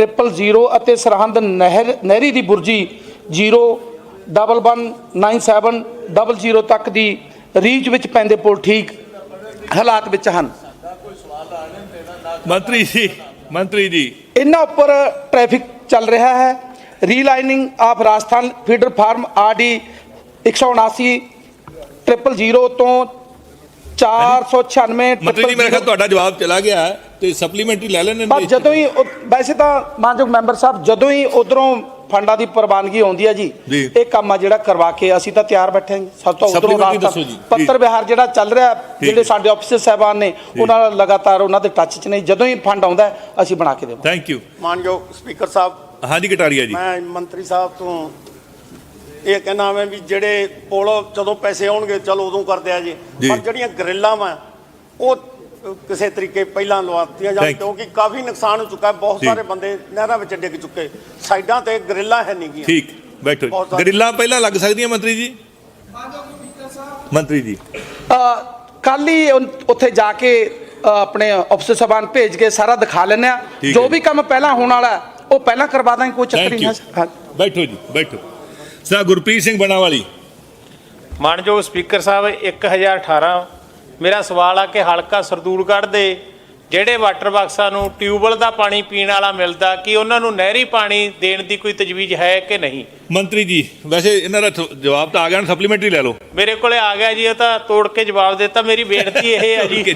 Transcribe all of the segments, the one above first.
000 ਅਤੇ ਸਰਹੰਦ ਨਹਿਰ ਨਹਿਰੀ ਦੀ ਬੁਰਜੀ 0119700 ਤੱਕ ਦੀ ਰੀਚ ਵਿੱਚ ਪੈਂਦੇ ਪੁਲ ਠੀਕ ਹਾਲਾਤ ਵਿੱਚ ਹਨ। ਮੰਤਰੀ ਜੀ ਮੰਤਰੀ ਜੀ। ਇਹਨਾਂ ਉੱਪਰ ਟ੍ਰੈਫਿਕ ਚੱਲ ਰਿਹਾ ਹੈ। Relining of Rajasthan feeder from RD 179 000 ਤੋਂ 496 ਮੰਤਰੀ ਜੀ ਮੇਰੇ ਖਿਆਲ ਤੁਹਾਡਾ ਜਵਾਬ ਚਲਾ ਗਿਆ ਹੈ। ਤੇ ਸਪਲੀਮੈਂਟਰੀ ਲੈ ਲੈਣੇ ਪਰ ਜਦੋਂ ਹੀ ਉਹ- ਵੈਸੇ ਤਾਂ ਮਾਨਯੋਗ ਮੈਂਬਰ ਸਾਹਿਬ ਜਦੋਂ ਹੀ ਉਧਰੋਂ ਫੰਡਾਂ ਦੀ ਪ੍ਰਵਾਨਗੀ ਆਉਂਦੀ ਹੈ ਜੀ ਜੀ। ਇਹ ਕੰਮ ਆ ਜਿਹੜਾ ਕਰਵਾ ਕੇ ਅਸੀਂ ਤਾਂ ਤਿਆਰ ਬੈਠੇ ਹਾਂ ਜੀ। ਸਭ ਤੋਂ ਉਧਰੋਂ Supplementary ਦੱਸੋ ਜੀ। ਪੱਤਰ ਵਿਹਾਰ ਜਿਹੜਾ ਚੱਲ ਰਿਹਾ ਜਿਹੜੇ। ਸਾਡੇ ਆਫਿਸਰ ਸਾਹਿਬਾਨ ਨੇ ਉਹਨਾਂ ਨਾਲ ਲਗਾਤਾਰ ਉਹਨਾਂ ਦੇ ਟੱਚ 'ਚ ਨੇ ਜਦੋਂ ਹੀ ਫੰਡ ਆਉਂਦਾ ਹੈ, ਅਸੀਂ ਬਣਾ ਕੇ ਦੇਵਾਂਗੇ ਥੈਂਕ ਯੂ ਮਾਨਯੋਗ ਸਪੀਕਰ ਸਾਹਿਬ ਹਾਂਜੀ ਕਟਾਰੀਆ ਜੀ ਮੈਂ ਮੰਤਰੀ ਸਾਹਿਬ ਤੋਂ ਇਹ ਕਹਿਣਾ ਮੈਂ ਵੀ ਜਿਹੜੇ ਪੁਲ ਜਦੋਂ ਪੈਸੇ ਆਉਣਗੇ ਚਲੋ ਉਦੋਂ ਕਰਦੇ ਆ ਜੀ ਜੀ। ਪਰ ਜਿਹੜੀਆਂ ਗਰਿੱਲਾਂ ਵਾ ਉਹ ਕਿਸੇ ਤਰੀਕੇ ਪਹਿਲਾਂ ਜਾਣ Thank you. ਕਿਉਂਕਿ ਕਾਫੀ ਨੁਕਸਾਨ ਹੋ ਚੁੱਕਾ ਹੈ ਬਹੁਤ ਜੀ। ਸਾਰੇ ਬੰਦੇ ਨਹਿਰਾਂ ਵਿੱਚ ਡਿੱਗ ਚੁੱਕੇ ਸਾਈਡਾਂ ਤੇ ਗਰਿੱਲਾਂ ਹੈ ਨਹੀਂ ਗੀਆਂ ਠੀਕ ਬੈਠੋ ਬਹੁਤ ਜੀ। ਸਾਰੇ- ਗਰਿੱਲਾਂ ਪਹਿਲਾਂ ਲੱਗ ਸਕਦੀਆਂ ਮੰਤਰੀ ਜੀ ਮੰਤਰੀ ਜੀ ਕੱਲ ਹੀ ਉਨ- ਉੱਥੇ ਜਾ ਕੇ ਅ, ਆਪਣੇ ਆਫਿਸਰ ਸਾਹਿਬਾਨ ਭੇਜ ਕੇ ਸਾਰਾ ਦਿਖਾ ਲੈਂਦੇ ਆ ਠੀਕ ਜੋ ਹੈ। ਵੀ ਕੰਮ ਪਹਿਲਾਂ ਹੋਣ ਵਾਲਾ ਹੈ, ਉਹ ਪਹਿਲਾਂ ਕਰਵਾ ਦਾਂਗੇ ਕੋਈ ਚੱਕਰ ਥੈਂਕ ਨਹੀਂ ਯੂ ਹੈ ਹਾਂ। ਬੈਠੋ ਜੀ ਬੈਠੋ ਸਰ ਗੁਰਪ੍ਰੀਤ ਸਿੰਘ ਬਣਾਵਾਲੀ ਮਾਨਯੋਗ ਸਪੀਕਰ ਸਾਹਿਬ 1018 ਮੇਰਾ ਸਵਾਲ ਆ ਕਿ ਹਲਕਾ ਸਰਦੂਲਗੜ੍ਹ ਦੇ ਜਿਹੜੇ ਵਾਟਰ ਬਾਕਸਾਂ ਨੂੰ ਟਿਊਬਵੈੱਲ ਦਾ ਪਾਣੀ ਪੀਣ ਵਾਲਾ ਮਿਲਦਾ ਕਿ ਉਹਨਾਂ ਨੂੰ ਨਹਿਰੀ ਪਾਣੀ ਦੇਣ ਦੀ ਕੋਈ ਤਜਵੀਜ਼ ਹੈ ਕਿ ਨਹੀਂ? ਮੰਤਰੀ ਜੀ ਵੈਸੇ ਇਹਨਾਂ ਦਾ ਥ- ਜਵਾਬ ਤਾਂ ਆ ਗਿਆ ਨਾ ਸਪਲੀਮੈਂਟਰੀ ਲੈ ਲਓ। ਮੇਰੇ ਕੋਲੇ ਆ ਗਿਆ ਜੀ ਇਹ ਤਾਂ ਤੋੜ ਕੇ ਜਵਾਬ ਦਿੱਤਾ ਮੇਰੀ ਬੇਨਤੀ ਇਹ ਹੈ ਜੀ।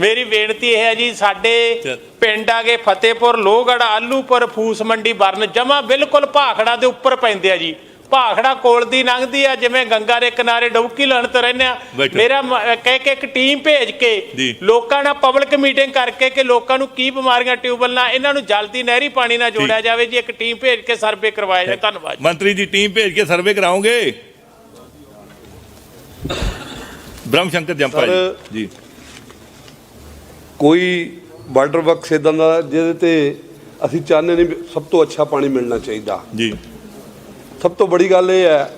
ਮੇਰੀ ਬੇਨਤੀ ਇਹ ਹੈ ਜੀ ਸਾਡੇ ਚੱਲ। ਪਿੰਡ ਆਗੇ ਫਤਿਹਪੁਰ ਲੋਹਗੜ੍ਹ ਆਲੂਪੁਰ ਫੂਸ ਮੰਡੀ ਬਰਨ ਜਮਾ ਬਿਲਕੁਲ ਭਾਖੜਾ ਦੇ ਉੱਪਰ ਪੈਂਦੇ ਆ ਜੀ। ਭਾਖੜਾ ਕੋਲ ਦੀ ਲੰਘਦੀ ਆ ਜਿਵੇਂ ਗੰਗਾ ਦੇ ਕਿਨਾਰੇ ਡੌਕੀ ਲਾਉਣ ਤੇ ਰਹਿੰਦੇ ਆ। ਮੇਰਾ ਕਹਿ ਕੇ ਇੱਕ ਟੀਮ ਭੇਜ ਜੀ। ਕੇ ਲੋਕਾਂ ਨਾਲ ਪਬਲਿਕ ਮੀਟਿੰਗ ਕਰਕੇ ਕਿ ਲੋਕਾਂ ਨੂੰ ਕੀ ਬਿਮਾਰੀਆਂ ਟਿਊਬਲ ਨਾਲ ਇਹਨਾਂ ਨੂੰ ਜਲਦੀ ਨਹਿਰੀ ਪਾਣੀ ਨਾਲ ਜੋੜਿਆ ਜਾਵੇ ਜੀ ਇੱਕ ਟੀਮ ਭੇਜ ਕੇ ਸਰਵੇ ਕਰਵਾਇਆ ਜਾਵੇ ਧੰਨਵਾਦ ਜੀ। ਮੰਤਰੀ ਜੀ ਟੀਮ ਭੇਜ ਕੇ ਸਰਵੇ ਕਰਾਉਂਗੇ ਬ੍ਰਹਮ ਸ਼ੰਕਰ ਜੰਪਾ ਜੀ। ਕੋਈ ਵਾਟਰ ਵਰਕਸ ਇਦਾਂ ਦਾ ਜਿਹਦੇ ਤੇ ਅਸੀਂ ਚਾਹੁੰਦੇ ਨਹੀਂ ਵੀ ਸਭ ਤੋਂ ਅੱਛਾ ਪਾਣੀ ਮਿਲਣਾ ਚਾਹੀਦਾ। ਜੀ। ਸਭ ਤੋਂ ਬੜੀ ਗੱਲ ਇਹ ਹੈ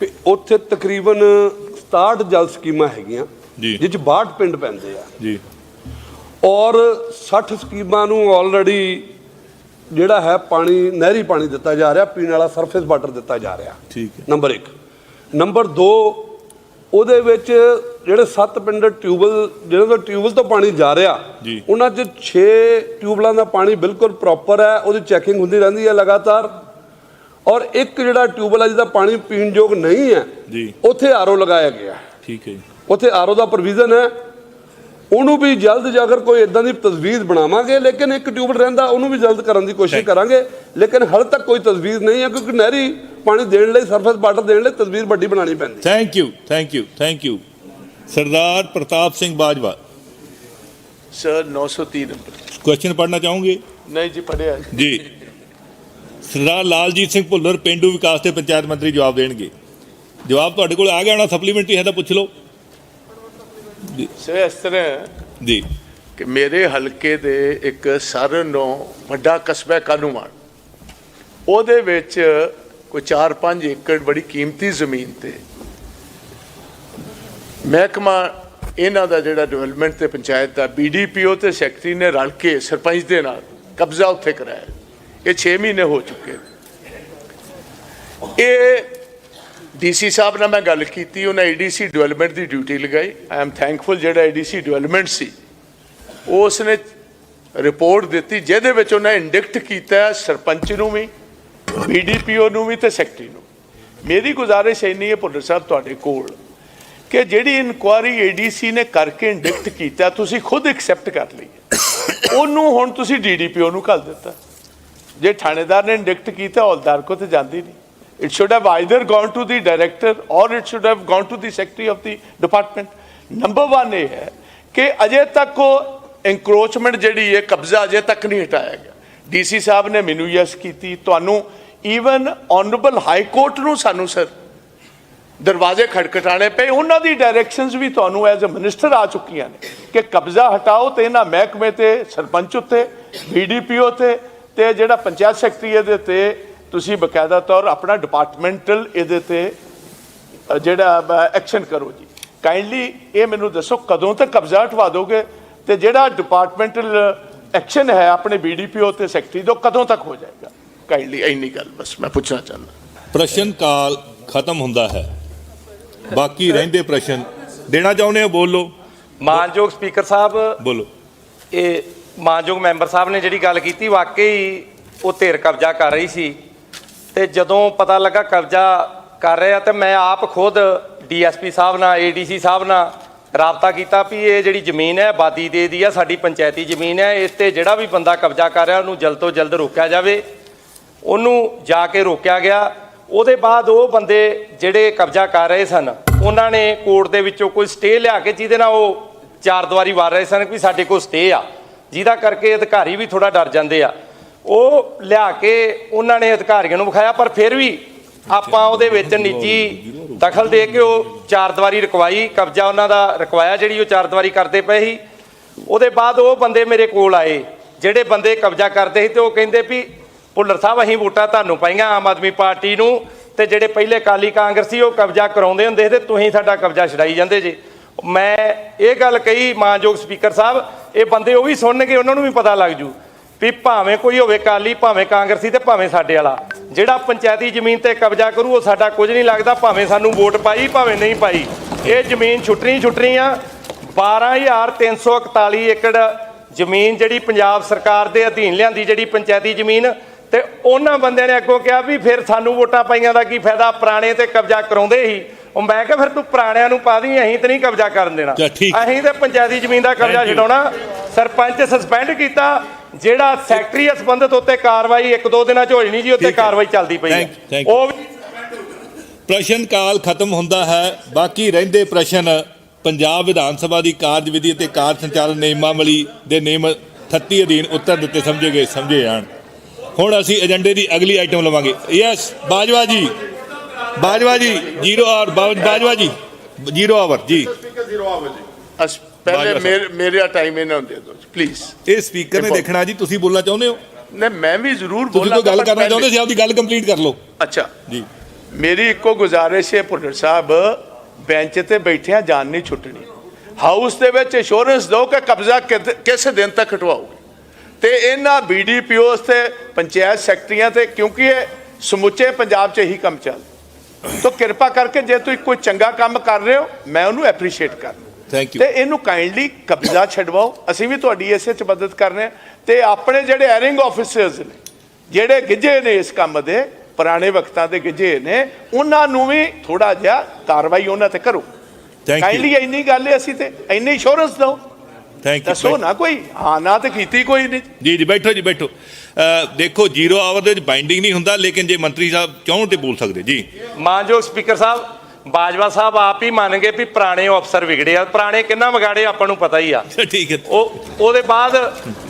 ਕਿ ਉੱਥੇ ਤਕਰੀਬਨ 67 ਜਲ ਸਕੀਮਾਂ ਹੈਗੀਆਂ ਜੀ। 'ਚ 62 ਪਿੰਡ ਪੈਂਦੇ ਆ। ਜੀ। ਔਰ 60 ਸਕੀਮਾਂ ਨੂੰ ਆਲਰੇਡੀ ਜਿਹੜਾ ਹੈ ਪਾਣੀ ਨਹਿਰੀ ਪਾਣੀ ਦਿੱਤਾ ਜਾ ਰਿਹਾ ਪੀਣ ਵਾਲਾ ਸਰਫੇਸ ਵਾਟਰ ਦਿੱਤਾ ਜਾ ਰਿਹਾ। ਠੀਕ ਹੈ। ਨੰਬਰ 1 ਨੰਬਰ 2 ਉਹਦੇ ਵਿੱਚ ਜਿਹੜੇ 7 ਪਿੰਡ ਟਿਊਬਲ ਜਿਹਨਾਂ ਤੋਂ ਟਿਊਬਲ ਤੋਂ ਪਾਣੀ ਜਾ ਰਿਹਾ ਜੀ। ਉਹਨਾਂ 'ਚ 6 ਟਿਊਬਲਾਂ ਦਾ ਪਾਣੀ ਬਿਲਕੁਲ ਪ੍ਰੋਪਰ ਹੈ ਉਹਦੀ ਚੈਕਿੰਗ ਹੁੰਦੀ ਰਹਿੰਦੀ ਹੈ ਲਗਾਤਾਰ। ਔਰ ਇੱਕ ਜਿਹੜਾ ਟਿਊਬਲ ਹੈ ਜਿਹਦਾ ਪਾਣੀ ਪੀਣ ਯੋਗ ਨਹੀਂ ਹੈ ਜੀ। ਉੱਥੇ ਆਰਓ ਲਗਾਇਆ ਗਿਆ। ਹੈ। ਠੀਕ ਹੈ ਜੀ। ਉੱਥੇ ਆਰਓ ਦਾ ਪ੍ਰੋਵੀਜ਼ਨ ਹੈ। ਉਹਨੂੰ ਵੀ ਜਲਦ ਜੇ ਅਗਰ ਕੋਈ ਇਦਾਂ ਦੀ ਤਜਵੀਜ਼ ਬਣਾਵਾਂਗੇ ਲੇਕਿਨ ਇੱਕ ਟਿਊਬਲ ਰਹਿੰਦਾ ਉਹਨੂੰ ਵੀ ਜਲਦ ਕਰਨ ਦੀ ਕੋਸ਼ਿਸ਼ ਕਰਾਂਗੇ। ਲੇਕਿਨ ਹਾਲੇ ਤੱਕ ਕੋਈ ਤਜਵੀਜ਼ ਨਹੀਂ ਹੈ ਕਿਉਂਕਿ ਨਹਿਰੀ ਪਾਣੀ ਦੇਣ ਲਈ ਸਰਫੇਸ ਵਾਟਰ ਦੇਣ ਲਈ ਤਜਵੀਜ਼ ਵੱਡੀ ਬਣਾਉਣੀ ਪੈਂਦੀ thank you thank you thank you Sardar Partap Singh Bajwa. Sir 903 number. Question ਪੜ੍ਹਨਾ ਚਾਹੋਗੇ? ਨਹੀਂ ਜੀ ਪੜਿਆ ਜੀ। ਸਰਦਾਰ ਲਾਲਜੀਤ ਸਿੰਘ ਭੁੱਲਰ ਪਿੰਡੂ ਵਿਕਾਸ ਤੇ ਪੰਚਾਇਤ ਮੰਤਰੀ ਜਵਾਬ ਦੇਣਗੇ। ਜਵਾਬ ਤੁਹਾਡੇ ਕੋਲ ਆ ਗਿਆ ਹੋਣਾ ਸਪਲੀਮੈਂਟਰੀ ਹੈ ਤਾਂ ਪੁੱਛ ਲਓ। ਸਰ ਇਸ ਤਰ੍ਹਾਂ ਜੀ। ਕਿ ਮੇਰੇ ਹਲਕੇ ਦੇ ਇੱਕ ਸਰ ਨੂੰ ਵੱਡਾ ਕਸਬਾ ਕਾਨੂੰਮਾਨ ਉਹਦੇ ਵਿੱਚ ਕੋਈ 4-5 ਏਕੜ ਬੜੀ ਕੀਮਤੀ ਜ਼ਮੀਨ ਤੇ ਮਹਿਕਮਾ ਇਹਨਾਂ ਦਾ ਜਿਹੜਾ ਡਿਵੈਲਪਮੈਂਟ ਤੇ ਪੰਚਾਇਤ ਦਾ ਬੀਡੀਪੀਓ ਤੇ ਸੈਕਟਰੀ ਨੇ ਰਲ ਕੇ ਸਰਪੰਚ ਦੇ ਨਾਲ ਕਬਜ਼ਾ ਉੱਥੇ ਕਰਾਇਆ। ਇਹ 6 ਮਹੀਨੇ ਹੋ ਚੁੱਕੇ ਨੇ। ਇਹ ਡੀਸੀ ਸਾਹਿਬ ਨਾਲ ਮੈਂ ਗੱਲ ਕੀਤੀ, ਉਹਨਾਂ ਏਡੀਸੀ ਡਿਵੈਲਪਮੈਂਟ ਦੀ ਡਿਊਟੀ ਲਗਾਈ। ਆਈ ਐਮ ਥੈਂਕਫੁਲ ਜਿਹੜਾ ਏਡੀਸੀ ਡਿਵੈਲਪਮੈਂਟ ਸੀ ਉਸ ਨੇ ਰਿਪੋਰਟ ਦਿੱਤੀ, ਜਿਹਦੇ ਵਿੱਚ ਉਹਨਾਂ ਇੰਡਿਕਟ ਕੀਤਾ ਸਰਪੰਚ ਨੂੰ ਵੀ ਬੀਡੀਪੀਓ ਨੂੰ ਵੀ ਤੇ ਸੈਕਟਰੀ ਨੂੰ। ਮੇਰੀ ਗੁਜ਼ਾਰਿਸ਼ ਇੰਨੀ ਹੈ ਭੁੱਲਰ ਸਾਹਿਬ ਤੁਹਾਡੇ ਕੋਲ ਕਿ ਜਿਹੜੀ ਇਨਕੁਆਰੀ ਏਡੀਸੀ ਨੇ ਕਰਕੇ ਇੰਡਿਕਟ ਕੀਤਾ, ਤੁਸੀਂ ਖੁਦ ਐਕਸੈਪਟ ਕਰ ਲਈ ਉਹਨੂੰ ਹੁਣ ਤੁਸੀਂ ਡੀਡੀਪੀਓ ਨੂੰ ਘੱਲ ਦਿੱਤਾ। ਜੇ ਥਾਣੇਦਾਰ ਨੇ ਇੰਡਿਕਟ ਕੀਤਾ ਹੌਲਦਾਰ ਕੋ ਤੇ ਜਾਂਦੀ ਨਹੀਂ। It should have either gone to the director or it should have gone to the secretary of the department number 1 ਇਹ ਹੈ ਕਿ ਅਜੇ ਤੱਕ ਉਹ ਐਨਕਰੋਚਮੈਂਟ ਜਿਹੜੀ ਹੈ, ਕਬਜ਼ਾ ਅਜੇ ਤੱਕ ਨਹੀਂ ਹਟਾਇਆ ਗਿਆ। ਡੀਸੀ ਸਾਹਿਬ ਨੇ ਮੈਨੂੰ ਯਸ ਕੀਤੀ। ਤੁਹਾਨੂੰ ਈਵਨ ਆਨਰੇਬਲ ਹਾਈ ਕੋਰਟ ਨੂੰ ਸਾਨੂੰ ਸਰ ਦਰਵਾਜ਼ੇ ਖੜਖਟਾਣੇ ਪਏ। ਉਹਨਾਂ ਦੀ ਡਾਇਰੈਕਸ਼ਨਸ ਵੀ ਤੁਹਾਨੂੰ ਐਜ਼ ਅ ਮਿਨਿਸਟਰ ਆ ਚੁੱਕੀਆਂ ਨੇ ਕਿ ਕਬਜ਼ਾ ਹਟਾਓ ਤੇ ਇਹਨਾਂ ਮਹਿਕਮੇ ਤੇ, ਸਰਪੰਚ ਉੱਤੇ ਬੀਡੀਪੀਓ ਤੇ ਤੇ ਜਿਹੜਾ ਪੰਚਾਇਤ ਸੈਕਟਰੀ ਇਹਦੇ ਤੇ ਤੁਸੀਂ ਬਕਾਇਦਾ ਤੌਰ ਆਪਣਾ ਡਿਪਾਰਟਮੈਂਟਲ ਇਹਦੇ ਤੇ ਜਿਹੜਾ ਐਕਸ਼ਨ ਕਰੋ ਜੀ। ਕਾਈਂਡਲੀ ਇਹ ਮੈਨੂੰ ਦੱਸੋ ਕਦੋਂ ਤੱਕ ਕਬਜ਼ਾ ਹਟਵਾ ਦੋਗੇ ਤੇ ਜਿਹੜਾ ਡਿਪਾਰਟਮੈਂਟਲ ਐਕਸ਼ਨ ਹੈ ਆਪਣੇ ਬੀਡੀਪੀਓ ਤੇ ਸੈਕਟਰੀ ਦਾ ਉਹ ਕਦੋਂ ਤੱਕ ਹੋ ਜਾਏਗਾ? ਕਾਈਂਡਲੀ ਇੰਨੀ ਗੱਲ ਬਸ ਮੈਂ ਪੁੱਛਣਾ ਚਾਹੁੰਦਾ। ਪ੍ਰਸ਼ਨ ਕਾਲ ਖਤਮ ਹੁੰਦਾ ਹੈ। ਬਾਕੀ ਰਹਿੰਦੇ ਪ੍ਰਸ਼ਨ। ਦੇਣਾ ਚਾਹੁੰਦੇ ਹੋ ਬੋਲੋ। ਮਾਨਯੋਗ ਸਪੀਕਰ ਸਾਹਿਬ ਬੋਲੋ। ਇਹ ਮਾਨਯੋਗ ਮੈਂਬਰ ਸਾਹਿਬ ਨੇ ਜਿਹੜੀ ਗੱਲ ਕੀਤੀ, ਵਾਕਈ ਉਹ ਧਿਰ ਕਬਜ਼ਾ ਕਰ ਰਹੀ ਸੀ। ਤੇ ਜਦੋਂ ਪਤਾ ਲੱਗਾ ਕਬਜ਼ਾ ਕਰ ਰਿਹਾ, ਤੇ ਮੈਂ ਆਪ ਖੁਦ ਡੀਐਸਪੀ ਸਾਹਿਬ ਨਾਲ, ਏਡੀਸੀ ਸਾਹਿਬ ਨਾਲ ਰਾਬਤਾ ਕੀਤਾ ਵੀ ਇਹ ਜਿਹੜੀ ਜ਼ਮੀਨ ਹੈ, ਆਬਾਦੀ ਦੇ ਦੀ ਆ, ਸਾਡੀ ਪੰਚਾਇਤੀ ਜ਼ਮੀਨ ਹੈ, ਇਸ ਤੇ ਜਿਹੜਾ ਵੀ ਬੰਦਾ ਕਬਜ਼ਾ ਕਰ ਰਿਹਾ, ਉਹਨੂੰ ਜਲਦ ਤੋਂ ਜਲਦ ਰੋਕਿਆ ਜਾਵੇ। ਉਹਨੂੰ ਜਾ ਕੇ ਰੋਕਿਆ ਗਿਆ। ਉਹਦੇ ਬਾਅਦ ਉਹ ਬੰਦੇ ਜਿਹੜੇ ਕਬਜ਼ਾ ਕਰ ਰਹੇ ਸਨ, ਉਹਨਾਂ ਨੇ ਕੋਰਟ ਦੇ ਵਿੱਚੋਂ ਕੋਈ ਸਟੇ ਲਿਆ ਕੇ ਜਿਹਦੇ ਨਾਲ ਉਹ ਚਾਰ ਦੀਵਾਰੀ ਵਾਰ ਰਹੇ ਸਨ ਕਿ ਸਾਡੇ ਕੋਲ ਸਟੇ ਆ। ਜਿਹਦਾ ਕਰਕੇ ਅਧਿਕਾਰੀ ਵੀ ਥੋੜਾ ਡਰ ਜਾਂਦੇ ਆ। ਉਹ ਲਿਆ ਕੇ ਉਹਨਾਂ ਨੇ ਅਧਿਕਾਰੀਆਂ ਨੂੰ ਵਿਖਾਇਆ, ਪਰ ਫਿਰ ਵੀ ਆਪਾਂ ਉਹਦੇ ਵਿੱਚ ਨਿੱਜੀ ਦਖਲ ਦੇ ਕੇ ਉਹ ਚਾਰ ਦੀਵਾਰੀ ਰਕਵਾਈ, ਕਬਜ਼ਾ ਉਹਨਾਂ ਦਾ ਰਕਵਾਇਆ ਜਿਹੜੀ ਉਹ ਚਾਰ ਦੀਵਾਰੀ ਕਰਦੇ ਪਏ ਸੀ। ਉਹਦੇ ਬਾਅਦ ਉਹ ਬੰਦੇ ਮੇਰੇ ਕੋਲ ਆਏ, ਜਿਹੜੇ ਬੰਦੇ ਕਬਜ਼ਾ ਕਰਦੇ ਸੀ ਤੇ ਉਹ ਕਹਿੰਦੇ ਵੀ ਭੁੱਲਰ ਸਾਹਿਬ, ਅਸੀਂ ਵੋਟਾਂ ਤੁਹਾਨੂੰ ਪਾਈਆਂ ਆਮ ਆਦਮੀ ਪਾਰਟੀ ਨੂੰ ਤੇ ਜਿਹੜੇ ਪਹਿਲੇ ਕਾਲੀ ਕਾਂਗਰਸੀ ਉਹ ਕਬਜ਼ਾ ਕਰਾਉਂਦੇ ਹੁੰਦੇ ਸੀ ਤੇ ਤੁਸੀਂ ਸਾਡਾ ਕਬਜ਼ਾ ਛਡਾਈ ਜਾਂਦੇ ਜੇ। ਮੈਂ ਇਹ ਗੱਲ ਕਹੀ ਮਾਨਯੋਗ ਸਪੀਕਰ ਸਾਹਿਬ, ਇਹ ਬੰਦੇ ਉਹ ਵੀ ਸੁਣਨਗੇ, ਉਹਨਾਂ ਨੂੰ ਵੀ ਪਤਾ ਲੱਗ ਜੂ ਵੀ ਭਾਵੇਂ ਕੋਈ ਹੋਵੇ ਕਾਲੀ ਭਾਵੇਂ ਕਾਂਗਰਸੀ ਤੇ ਭਾਵੇਂ ਸਾਡੇ ਵਾਲਾ। ਜਿਹੜਾ ਪੰਚਾਇਤੀ ਜ਼ਮੀਨ ਤੇ ਕਬਜ਼ਾ ਕਰੂ, ਉਹ ਸਾਡਾ ਕੁਝ ਨਹੀਂ ਲੱਗਦਾ, ਭਾਵੇਂ ਸਾਨੂੰ ਵੋਟ ਪਾਈ, ਭਾਵੇਂ ਨਹੀਂ ਪਾਈ। ਇਹ ਜ਼ਮੀਨ ਛੁੱਟਣੀ ਛੁੱਟਣੀ ਆ। 12341 ਏਕੜ ਜ਼ਮੀਨ ਜਿਹੜੀ ਪੰਜਾਬ ਸਰਕਾਰ ਦੇ ਅਧੀਨ ਲਿਆਂਦੀ ਜਿਹੜੀ ਪੰਚਾਇਤੀ ਜ਼ਮੀਨ, ਤੇ ਉਹਨਾਂ ਬੰਦਿਆਂ ਨੇ ਅੱਗੋਂ ਕਿਹਾ ਵੀ ਫਿਰ ਸਾਨੂੰ ਵੋਟਾਂ ਪਾਈਆਂ ਦਾ ਕੀ ਫਾਇਦਾ? ਪੁਰਾਣੇ ਤੇ ਕਬਜ਼ਾ ਕਰਾਉਂਦੇ ਸੀ ਉਹ ਮੈਂ ਕਿਹਾ ਫਿਰ ਤੂੰ ਪੁਰਾਣਿਆਂ ਨੂੰ ਪਾ ਦੀ ਅਸੀਂ ਤੇ ਨਹੀਂ ਕਬਜ਼ਾ ਕਰਨ ਦੇਣਾ। ਅਸੀਂ ਤੇ ਪੰਚਾਇਤੀ ਜ਼ਮੀਨ ਦਾ ਕਬਜ਼ਾ. ਛਡਾਉਣਾ ਸਰਪੰਚ ਸਸਪੈਂਡ ਕੀਤਾ ਜਿਹੜਾ ਸੈਕਟਰੀ ਸੰਬੰਧਿਤ ਉੱਤੇ ਕਾਰਵਾਈ ਇੱਕ ਦੋ ਦਿਨਾਂ ਚ ਹੋ ਜਣੀ ਜੀ ਉੱਤੇ। ਕਾਰਵਾਈ ਚੱਲਦੀ ਪਈ ਹੈ. ਉਹ ਪ੍ਰਸ਼ਨ ਕਾਲ ਖਤਮ ਹੁੰਦਾ ਹੈ ਬਾਕੀ ਰਹਿੰਦੇ ਪ੍ਰਸ਼ਨ ਪੰਜਾਬ ਵਿਧਾਨ ਸਭਾ ਦੀ ਕਾਰਜਵਿਧੀ ਅਤੇ ਕਾਰਜ ਸੰਚਾਲਨ ਨਿਯਮਾਵਲੀ ਦੇ ਨਿਯਮ 38 ਅਧੀਨ ਉੱਤਰ ਦਿੱਤੇ ਸਮਝੇ ਗਏ ਸਮਝੇ ਜਾਣ ਹੁਣ ਅਸੀਂ ਏਜੰਡੇ ਦੀ ਅਗਲੀ ਆਈਟਮ ਲਵਾਂਗੇ ਯੈਸ ਬਾਜਵਾ ਜੀ ਬਾਜਵਾ ਜੀ ਜ਼ੀਰੋ ਆਵਰ ਬਾਜਵਾ ਜੀ ਜ਼ੀਰੋ ਆਵਰ ਜੀ। ਅਸ ਪਹਿਲੇ ਬਾਜਵਾ ਸਾਹਿਬ। ਮੇਰੇ ਮੇਰਾ ਟਾਈਮ ਇਹਨਾਂ ਦੇ ਦਿਓ ਪਲੀਜ਼ ਇਹ ਸਪੀਕਰ ਨੇ ਦੇਖਣਾ ਜੀ ਤੁਸੀਂ ਬੋਲਣਾ ਚਾਹੁੰਦੇ ਹੋ? ਨੇ ਮੈਂ ਵੀ ਜ਼ਰੂਰ ਤੁਸੀਂ ਬੋਲਾਂ ਕੋਈ ਗੱਲ ਕਰਨਾ ਚਾਹੁੰਦੇ ਸੀ ਆਪਦੀ ਗੱਲ ਕੰਪਲੀਟ ਕਰ ਲਓ। ਅੱਛਾ। ਜੀ। ਮੇਰੀ ਇੱਕੋ ਗੁਜ਼ਾਰਿਸ਼ ਹੈ ਭੁੱਲਰ ਸਾਹਿਬ ਬੈਂਚ ਤੇ ਬੈਠਿਆਂ ਜਾਨ ਨਹੀਂ ਛੁੱਟਣੀ। ਹਾਊਸ ਦੇ ਵਿੱਚ ਇੰਸ਼ੋਰੈਂਸ ਦਿਓ ਕਿ ਕਬਜ਼ਾ ਕਿਸ ਦਿਨ ਤੱਕ ਹਟਵਾਓਗੇ ਤੇ ਇਹਨਾਂ ਬੀਡੀਪੀਓਸ ਤੇ ਪੰਚਾਇਤ ਸੈਕਟਰੀਆਂ ਤੇ ਕਿਉਂਕਿ ਇਹ ਸਮੁੱਚੇ ਪੰਜਾਬ 'ਚ ਇਹੀ ਕੰਮ ਚੱਲ ਤੋ ਕਿਰਪਾ ਕਰਕੇ ਜੇ ਤੁਸੀਂ ਕੋਈ ਚੰਗਾ ਕੰਮ ਕਰ ਰਹੇ ਹੋ ਮੈਂ ਉਹਨੂੰ ਐਪਰੀਸ਼ੀਏਟ ਕਰਦਾ ਥੈਂਕ ਯੂ ਤੇ ਇਹਨੂੰ ਕਾਈਂਡਲੀ ਕਬਜ਼ਾ ਛਡਵਾਓ। ਅਸੀਂ ਵੀ ਤੁਹਾਡੀ ਇਸੇ ਚ ਮਦਦ ਕਰ ਰਹੇ ਹਾਂ। ਤੇ ਆਪਣੇ ਜਿਹੜੇ ਐਰਿੰਗ ਆਫੀਸਰਸ ਨੇ ਜਿਹੜੇ ਗਿੱਜੇ ਨੇ ਇਸ ਕੰਮ ਦੇ ਪੁਰਾਣੇ ਵਕਤਾਂ ਦੇ ਗਿੱਜੇ ਨੇ ਉਹਨਾਂ ਨੂੰ ਵੀ ਥੋੜਾ ਜਿਹਾ ਕਾਰਵਾਈ ਉਹਨਾਂ ਤੇ ਕਰੋ। ਥੈਂਕ ਕਾਈਂਡਲੀ ਇੰਨੀ ਗੱਲ ਹੈ ਅਸੀਂ ਤੇ ਇੰਨੀ ਇੰਸ਼ੋਰੈਂਸ ਦਿਓ। ਥੈਂਕ ਦੱਸੋ ਯੂ ਨਾ ਕੋਈ ਹਾਂ ਨਾ ਤੇ ਕੀਤੀ ਕੋਈ ਨਹੀਂ। ਜੀ ਜੀ ਬੈਠੋ ਜੀ ਬੈਠੋ। ਦੇਖੋ ਜ਼ੀਰੋ ਆਵਰ ਦੇ ਵਿੱਚ ਬਾਈਂਡਿੰਗ ਨਹੀਂ ਹੁੰਦਾ ਲੇਕਿਨ ਜੇ ਮੰਤਰੀ ਸਾਹਿਬ ਚਾਹਣ ਤੇ ਬੋਲ ਸਕਦੇ ਜੀ। ਮਾਨਯੋਗ ਸਪੀਕਰ ਸਾਹਿਬ ਬਾਜਵਾ ਸਾਹਿਬ ਆਪ ਹੀ ਮੰਨ ਗਏ ਵੀ ਪੁਰਾਣੇ ਅਫਸਰ ਵਿਗੜੇ ਆ। ਪੁਰਾਣੇ ਕਿੰਨਾ ਵਿਗਾੜੇ ਆਪਾਂ ਨੂੰ ਪਤਾ ਹੀ ਆ। ਠੀਕ ਹੈ। ਉਹ ਉਹਦੇ ਬਾਅਦ